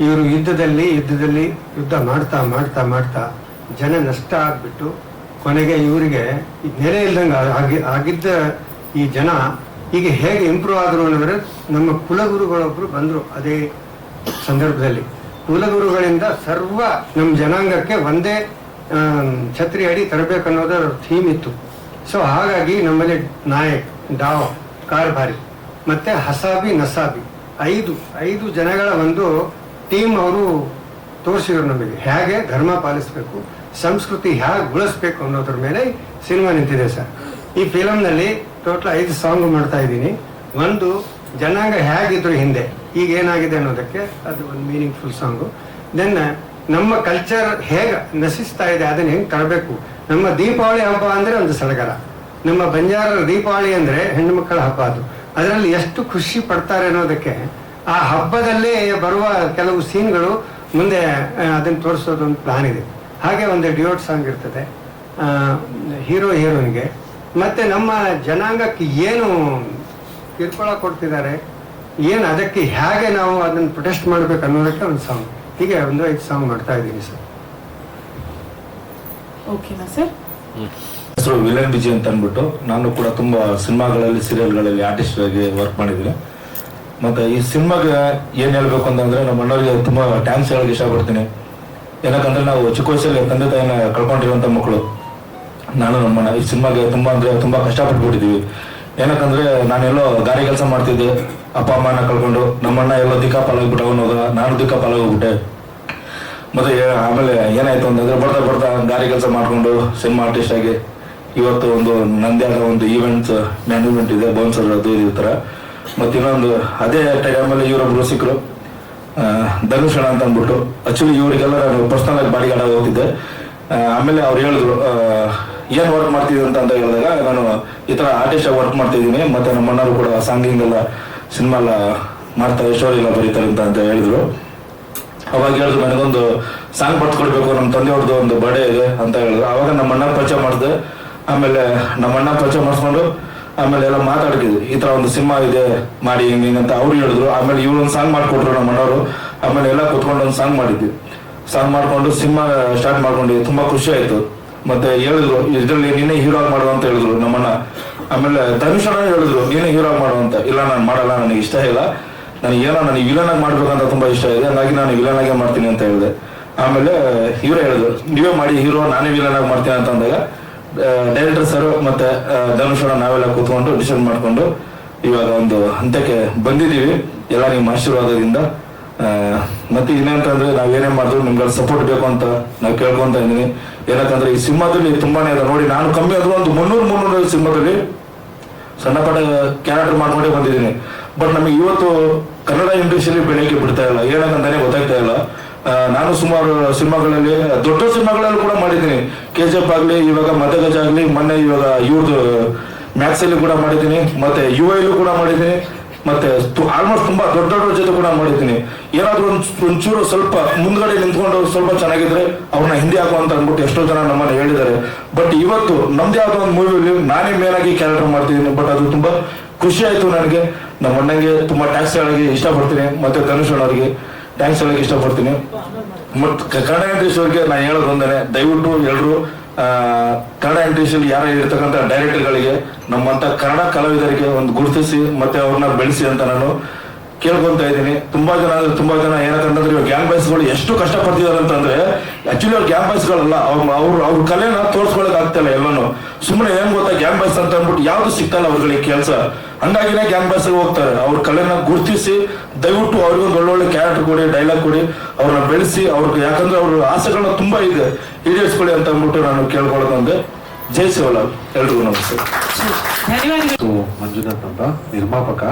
ಇವರು ಯುದ್ಧದಲ್ಲಿ ಯುದ್ಧದಲ್ಲಿ ಯುದ್ಧ ಮಾಡ್ತಾ ಮಾಡ್ತಾ ಮಾಡ್ತಾ ಜನ ನಷ್ಟ ಆಗ್ಬಿಟ್ಟು ಕೊನೆಗೆ ಇವರಿಗೆ ನೆರೆ ಇಲ್ದಂಗೆ ಆಗಿ ಆಗಿದ್ದ ಈ ಜನ ಈಗ ಹೇಗೆ ಇಂಪ್ರೂವ್ ಆದರು ಅನ್ನೋದ್ರೆ ನಮ್ಮ ಕುಲಗುರುಗಳೊಬ್ಬರು ಬಂದರು ಅದೇ ಸಂದರ್ಭದಲ್ಲಿ. ಕುಲಗುರುಗಳಿಂದ ಸರ್ವ ನಮ್ಮ ಜನಾಂಗಕ್ಕೆ ಒಂದೇ ಛತ್ರಿ ಅಡಿ ತರಬೇಕನ್ನೋದು ಥೀಮ್ ಇತ್ತು. ಸೊ ಹಾಗಾಗಿ ನಮ್ಮಲ್ಲಿ ನಾಯಕ್ ಡಾವ್ ಕಾರ್ಭಾರಿ ಮತ್ತೆ ಹಸಾಬಿ ನಸಾಬಿ. ಐದು ಐದು ಜನಗಳ ಒಂದು ಟೀಮ್ ಅವರು ತೋರಿಸಿದ್ರು ನಮಗೆ. ಹೇಗೆ ಧರ್ಮ ಪಾಲಿಸಬೇಕು, ಸಂಸ್ಕೃತಿ ಹೇಗೆ ಉಳಿಸ್ಬೇಕು ಅನ್ನೋದ್ರ ಮೇಲೆ ಸಿನಿಮಾ ನಿಂತಿದೆ ಸರ್. ಈ ಫಿಲಮ್ನಲ್ಲಿ ಟೋಟಲ್ ಐದು ಸಾಂಗ್ ಮಾಡ್ತಾ ಇದ್ದೀನಿ. ಒಂದು, ಜನಾಂಗ ಹೇಗಿದ್ರು ಹಿಂದೆ, ಈಗ ಏನಾಗಿದೆ ಅನ್ನೋದಕ್ಕೆ ಅದು ಒಂದು ಮೀನಿಂಗ್ಫುಲ್ ಸಾಂಗು. ದೆನ್ ನಮ್ಮ ಕಲ್ಚರ್ ಹೇಗೆ ನಶಿಸ್ತಾ ಇದೆ, ಅದನ್ನ ಹೆಂಗೆ ತರಬೇಕು? ನಮ್ಮ ದೀಪಾವಳಿ ಹಬ್ಬ ಅಂದ್ರೆ ಒಂದು ಸಡಗರ. ನಮ್ಮ ಬಂಜಾರರ ದೀಪಾವಳಿ ಅಂದ್ರೆ ಹೆಣ್ಣು ಮಕ್ಕಳ ಹಬ್ಬ ಅದು. ಅದರಲ್ಲಿ ಎಷ್ಟು ಖುಷಿ ಪಡ್ತಾರೆ ಅನ್ನೋದಕ್ಕೆ ಆ ಹಬ್ಬದಲ್ಲೇ ಬರುವ ಕೆಲವು ಸೀನ್ಗಳು ಮುಂದೆ ಅದನ್ನು ತೋರಿಸೋದು ಒಂದು ಪ್ಲಾನ್ ಇದೆ. ಹಾಗೆ ಒಂದು ಡಿಯೋಟ್ ಸಾಂಗ್ ಇರ್ತದೆ. ಹೀರೋ ಹೀರೋಯಿನ್ಗೆ. ಮತ್ತೆ ನಮ್ಮ ಜನಾಂಗಕ್ಕೆ ಏನು ಕಿರ್ಕೊಳ ಕೊಡ್ತಿದ್ದಾರೆ ಏನು ಅದಕ್ಕೆ ಹೇಗೆ ನಾವು ಅದನ್ನು ಪ್ರೊಟೆಸ್ಟ್ ಮಾಡ್ಬೇಕು ಅನ್ನೋದಕ್ಕೆ ಒಂದು ಸಾಂಗ್ ಹೀಗೆ ಒಂದು ಐದು ಸಾಂಗ್ ಮಾಡ್ತಾ ಇದ್ದೀನಿ ಸರ್. ಓಕೆನಾ ಸರ್? ಹೆಸರು ವಿಲನ್ ವಿಜಯ್ ಅಂತ ಅಂದ್ಬಿಟ್ಟು ನಾನು ಕೂಡ ತುಂಬ ಸಿನಿಮಾಗಳಲ್ಲಿ ಸೀರಿಯಲ್ಗಳಲ್ಲಿ ಆರ್ಟಿಸ್ಟ್ ಆಗಿ ವರ್ಕ್ ಮಾಡಿದ್ದೀನಿ. ಮತ್ತೆ ಈ ಸಿನಿಮಾಗೆ ಏನು ಹೇಳ್ಬೇಕು ಅಂತಂದ್ರೆ ನಮ್ಮ ಅಣ್ಣವ್ರಿಗೆ ತುಂಬ ಟ್ಯಾಂಕ್ಸ್ ಹೇಳಕ್ಕೆ ಇಷ್ಟಪಡ್ತೀನಿ. ಏನಕ್ಕಂದ್ರೆ ನಾವು ಚಿಕ್ಕ ವಯಸ್ಸಲ್ಲಿ ತಂದೆ ತಾಯಿನ ಕಳ್ಕೊಂಡಿರುವಂಥ ಮಕ್ಕಳು. ನಾನು ನಮ್ಮಣ್ಣ ಈ ಸಿನಿಮಾಗೆ ತುಂಬ ಅಂದ್ರೆ ತುಂಬ ಕಷ್ಟಪಟ್ಬಿಟ್ಟಿದ್ದೀವಿ ಏನಕ್ಕಂದ್ರೆ ನಾನೆಲ್ಲೋ ಗಾರಿ ಕೆಲಸ ಮಾಡ್ತಿದ್ದೆ. ಅಪ್ಪ ಅಮ್ಮನ ಕಳ್ಕೊಂಡು ನಮ್ಮಣ್ಣ ಎಲ್ಲೋ ದಿಕ್ಕಾಪಾಲಾಗ್ಬಿಟ್ಟು ಹೋದ, ನಾನು ದಿಕ್ಕಾಪಾಲಾಗೋಗ್ಬಿಟ್ಟೆ ಮತ್ತೆ ಏ- ಆಮೇಲೆ ಏನಾಯ್ತು ಅಂತಂದ್ರೆ ಬರ್ತಾ ಬರ್ತಾ ಗಾರಿ ಕೆಲಸ ಮಾಡ್ಕೊಂಡು, ಸಿನಿಮಾ ಆರ್ಟಿಸ್ಟ್ ಆಗಿ ಇವತ್ತು ಒಂದು ನಂದೇ ಆದ ಒಂದು ಈವೆಂಟ್ ಮ್ಯಾನೇಜ್ಮೆಂಟ್ ಇದೆ ಬೌನ್ಸರ್ ಅದು ಈ ಥರ. ಮತ್ತೆ ಇನ್ನೊಂದು, ಅದೇ ಟೈಮಲ್ಲಿ ಇವರೊಬ್ರು ಸಿಕ್ಕರು. ಧನುಷಣ ಅಂತ ಅಂದ್ಬಿಟ್ಟು. ಆಕ್ಚುಲಿ ಇವರಿಗೆಲ್ಲ ನಾನು ಪರ್ಸನಲ್ ಆಗಿ ಬಾಡಿ ಗಾರ್ಡ್ ಹೋಗ್ತಿದ್ದೆ ಆಮೇಲೆ ಅವ್ರು ಹೇಳಿದ್ರು ಏನು ವರ್ಕ್ ಮಾಡ್ತಿದ್ದೀನಿ ಅಂತ ಅಂತ ಹೇಳಿದಾಗ ನಾನು ಈ ಆರ್ಟಿಸ್ಟ್ ಆಗಿ ವರ್ಕ್ ಮಾಡ್ತಿದ್ದೀನಿ, ಮತ್ತೆ ನಮ್ಮ ಅಣ್ಣರು ಕೂಡ ಸಾಂಗಿಂಗ್ ಎಲ್ಲ ಸಿನಿಮಾ ಎಲ್ಲ ಮಾಡ್ತಾರೆ ಸ್ಟೋರಿ ಎಲ್ಲ ಬರೀತಾರೆ ಅಂತ ಅಂತ ಹೇಳಿದ್ರು. ಅವಾಗ ಹೇಳಿದ್ರು, ನನಗೊಂದು ಸಾಂಗ್ ಬರ್ತ್ಕೊಡ್ಬೇಕು ನಮ್ಮ ತಂದೆಯವ್ರದ್ದು ಒಂದು ಬರ್ಡೇ ಇದೆ ಅಂತ ಹೇಳಿದ್ರು. ಅವಾಗ ನಮ್ಮ ಅಣ್ಣ ಪರಿಚಯ ಮಾಡಿದೆ ಆಮೇಲೆ ನಮ್ಮ ಅಣ್ಣ ಪರಿಚಯ ಮಾಡಿಸ್ಕೊಂಡು ಆಮೇಲೆ ಎಲ್ಲ ಮಾತಾಡ್ತಿದ್ವಿ. ಈ ತರ ಒಂದು ಸಿನಿಮಾ ಇದೆ, ಮಾಡಿ ಅಂತ ಅವ್ರು ಹೇಳಿದ್ರು. ಆಮೇಲೆ ಇವ್ರು ಒಂದು ಸಾಂಗ್ ಮಾಡ್ಕೊಟ್ರು ನಮ್ಮ ಅಣ್ಣವರು. ಆಮೇಲೆ ಎಲ್ಲ ಕುತ್ಕೊಂಡು ಒಂದು ಸಾಂಗ್ ಮಾಡಿದ್ವಿ. ಸಾಂಗ್ ಮಾಡ್ಕೊಂಡು ಸಿನಿಮಾ ಸ್ಟಾರ್ಟ್ ಮಾಡ್ಕೊಂಡು ತುಂಬಾ ಖುಷಿ ಆಯ್ತು. ಮತ್ತೆ ಹೇಳಿದ್ರು, ಇದರಲ್ಲಿ ನೀನೇ ಹೀರೋ ಮಾಡು ಅಂತ ಹೇಳಿದ್ರು ನಮ್ಮಣ್ಣ ಆಮೇಲೆ ಧನುಷ್ ಅಣ್ಣ ಹೇಳಿದ್ರು, ನೀನೇ ಹೀರೋ ಮಾಡು ಅಂತ. ಇಲ್ಲ, ನಾನು ಮಾಡಲ್ಲ, ನನಗೆ ಇಷ್ಟ ಇಲ್ಲ. ನನಗೆ ಏನೋ ನನಗೆ ವಿಲನ್ ಆಗಿ ಮಾಡ್ಬೇಕಂತ ತುಂಬಾ ಇಷ್ಟ ಇದೆ. ಹಾಗಾಗಿ ನಾನು ವಿಲನ್ ಆಗೇ ಮಾಡ್ತೀನಿ ಅಂತ ಹೇಳಿದೆ. ಆಮೇಲೆ ಹೀರೋ ಹೇಳಿದ್ರು, ನೀವೇ ಮಾಡಿ ಹೀರೋ ನಾನೇ ವಿಲನ್ ಆಗಿ ಮಾಡ್ತೀನಿ ಅಂತ ಅಂದಾಗ ಡೈರೆಕ್ಟರ್ ಸರ್ ಮತ್ತೆ ಧನುಷ್ ನಾವೆಲ್ಲ ಕೂತ್ಕೊಂಡು ಡಿಸೈಡ್ ಮಾಡ್ಕೊಂಡು ಇವಾಗ ಒಂದು ಹಂತಕ್ಕೆ ಬಂದಿದ್ದೀವಿ. ಎಲ್ಲ ನಿಮ್ಮ ಆಶೀರ್ವಾದದಿಂದ. ಮತ್ತೆ ಇನ್ನೇನಂತಂದ್ರೆ ನಾವ್ ಏನೇ ಮಾಡಿದ್ರು ನಿಮ್ಗೆ ಸಪೋರ್ಟ್ ಬೇಕು ಅಂತ ನಾವು ಕೇಳ್ಕೊಂತ ಇದ್ದೀನಿ. ಏನಕ್ಕಂದ್ರೆ ಈ ಸಿನಿಮಾದಲ್ಲಿ ತುಂಬಾನೇ ಇದೆ ನೋಡಿ, ನಾನು ಕಮ್ಮಿ ಆದ್ರೂ ಒಂದು ಮುನ್ನೂರು ಮುನ್ನೂರು ಸಿನಿಮಾದಲ್ಲಿ ಸಣ್ಣ ಪಟ್ಟ ಕ್ಯಾರೆಕ್ಟರ್ ಮಾಡ್ಕೊಂಡೇ ಬಂದಿದ್ದೀನಿ. ಬಟ್ ನಮಗೆ ಇವತ್ತು ಕನ್ನಡ ಇಂಡಸ್ಟ್ರಿಯಲ್ಲಿ ಬೆಳಗ್ಗೆ ಬಿಡ್ತಾ ಇಲ್ಲ. ಏನಕ್ಕಂತಾನೆ ಗೊತ್ತಾಗ್ತಾ ಇಲ್ಲ. ನಾನು ಸುಮಾರು ಸಿನಿಮಾಗಳಲ್ಲಿ, ದೊಡ್ಡ ಸಿನಿಮಾಗಳಲ್ಲೂ ಕೂಡ ಮಾಡಿದ್ದೀನಿ. ಕೆ ಎಫ್ ಆಗ್ಲಿ, ಇವಾಗ ಮದಗಜ ಆಗ್ಲಿ, ಮೊನ್ನೆ ಇವಾಗ ಇವ್ರದ್ದು ಮ್ಯಾಕ್ಸ್ ಅಲ್ಲಿ ಕೂಡ ಮಾಡಿದ್ದೀನಿ, ಮತ್ತೆ ಯು ಐಲು ಕೂಡ ಮಾಡಿದ್ದೀನಿ, ಮತ್ತೆ ಆಲ್ಮೋಸ್ಟ್ ತುಂಬಾ ದೊಡ್ಡ ದೊಡ್ಡ ಜೊತೆ ಕೂಡ ಮಾಡಿದ್ದೀನಿ. ಏನಾದ್ರೂ ಒಂಚೂರು ಸ್ವಲ್ಪ ಮುಂದ್ಗಡೆ ನಿಂತ್ಕೊಂಡು ಸ್ವಲ್ಪ ಚೆನ್ನಾಗಿದ್ರೆ ಅವ್ರನ್ನ ಹಿಂದೆ ಹಾಕುವ ಅಂತ ಅಂದ್ಬಿಟ್ಟು ಎಷ್ಟೋ ಜನ ನಮ್ಮನ್ನ ಹೇಳಿದ್ದಾರೆ. ಬಟ್ ಇವತ್ತು ನಮ್ದೇ ಆದ ಒಂದು ಮೂವಿಯಲ್ಲಿ ನಾನೇ ಮೇನ್ ಆಗಿ ಕ್ಯಾರೆಕ್ಟರ್ ಮಾಡ್ತಿದ್ದೀನಿ ಬಟ್ ಅದು ತುಂಬಾ ಖುಷಿ ಆಯ್ತು ನನಗೆ. ನಮ್ಮ ಅಣ್ಣಂಗೆ ತುಂಬಾ ಟ್ಯಾಕ್ಸ್ ಹೇಳಕ್ಕೆ ಇಷ್ಟಪಡ್ತೀನಿ, ಮತ್ತೆ ಧನುಷ್ ಅಣ್ಣವ್ರಿಗೆ ಟ್ಯಾಕ್ಸ್ ಹೇಳೋಕೆ ಇಷ್ಟಪಡ್ತೀನಿ. ಮತ್ತು ಕನ್ನಡ ಇಂಡಸ್ಟ್ರಿಗೆ ನಾನು ಹೇಳೋದು ಒಂದೇನೆ, ದಯವಿಟ್ಟು ಎಲ್ಲರೂ ಕನ್ನಡ ಇಂಡಸ್ಟ್ರಿಯಲ್ಲಿ ಯಾರು ಇರ್ತಕ್ಕಂಥ ಡೈರೆಕ್ಟರ್ಗಳಿಗೆ ನಮ್ಮಂತ ಕನ್ನಡ ಕಲಾವಿದರಿಗೆ ಒಂದು ಗುರುತಿಸಿ ಮತ್ತೆ ಅವ್ರನ್ನ ಬೆಳೆಸಿ ಅಂತ ನಾನು ಕೇಳ್ಕೊಂತ ಇದ್ದೀನಿ. ತುಂಬಾ ಜನ ಅಂದ್ರೆ ತುಂಬಾ ಜನ ಏನಂತಂದ್ರೆ ಇವಾಗ ಗ್ಯಾಂಗ್ ಬಾಯ್ಸ್ಗಳು ಎಷ್ಟು ಕಷ್ಟಪಡ್ತಿದಾರೆ ಅಂತಂದ್ರೆ ಆಕ್ಚುಲಿ ಅವ್ರು ಕ್ಯಾಂಪಸ್ಗಳಲ್ಲ ಅವ್ರ ಅವ್ರ ಅವ್ರ ಕಲೆನ ತೋರ್ಸ್ಕೊಳಕ್ ಆಗ್ತಲ್ಲ ಎಲ್ಲಾನು. ಸುಮ್ಮನೆ ಏನ್ ಗೊತ್ತಾ ಗ್ಯಾಂಪಸ್ ಬಾಯ್ಸ್ ಅಂತ ಅಂದ್ಬಿಟ್ಟು ಯಾವ್ದು ಸಿಗ್ತಲ್ಲ ಅವ್ರಿಗೆ ಕೆಲಸ. ಹಂಗಾಗಿನೇ ಕ್ಯಾಂಪಸ್ ಹೋಗ್ತಾರೆ. ಅವ್ರ ಕಲೆನ ಗುರುತಿಸಿ ದಯವಿಟ್ಟು ಅವ್ರಿಗೊಂದು ಒಳ್ಳೊಳ್ಳೆ ಕ್ಯಾರೆಕ್ಟರ್ ಕೊಡಿ ಡೈಲಾಗ್ ಕೊಡಿ ಅವ್ರನ್ನ ಬೆಳೆಸಿ ಅವ್ರಿಗೆ ಯಾಕಂದ್ರೆ ಅವ್ರ ಆಸೆಗಳನ್ನ ತುಂಬಾ ಇದೆ. ಈಡೇರಿಸ್ಕೊಳ್ಳಿ ಅಂತ ಅಂದ್ಬಿಟ್ಟು ನಾನು ಕೇಳ್ಕೊಳ್ಳೋದಂದ್ರೆ ಜೈ ಶಿವಲಾಲ್. ಎಲ್ರಿಗೂ ನಮಸ್ತೆ. ಮಂಜುನಾಥ್ ಅಂತ ನಿರ್ಮಾಪಕ.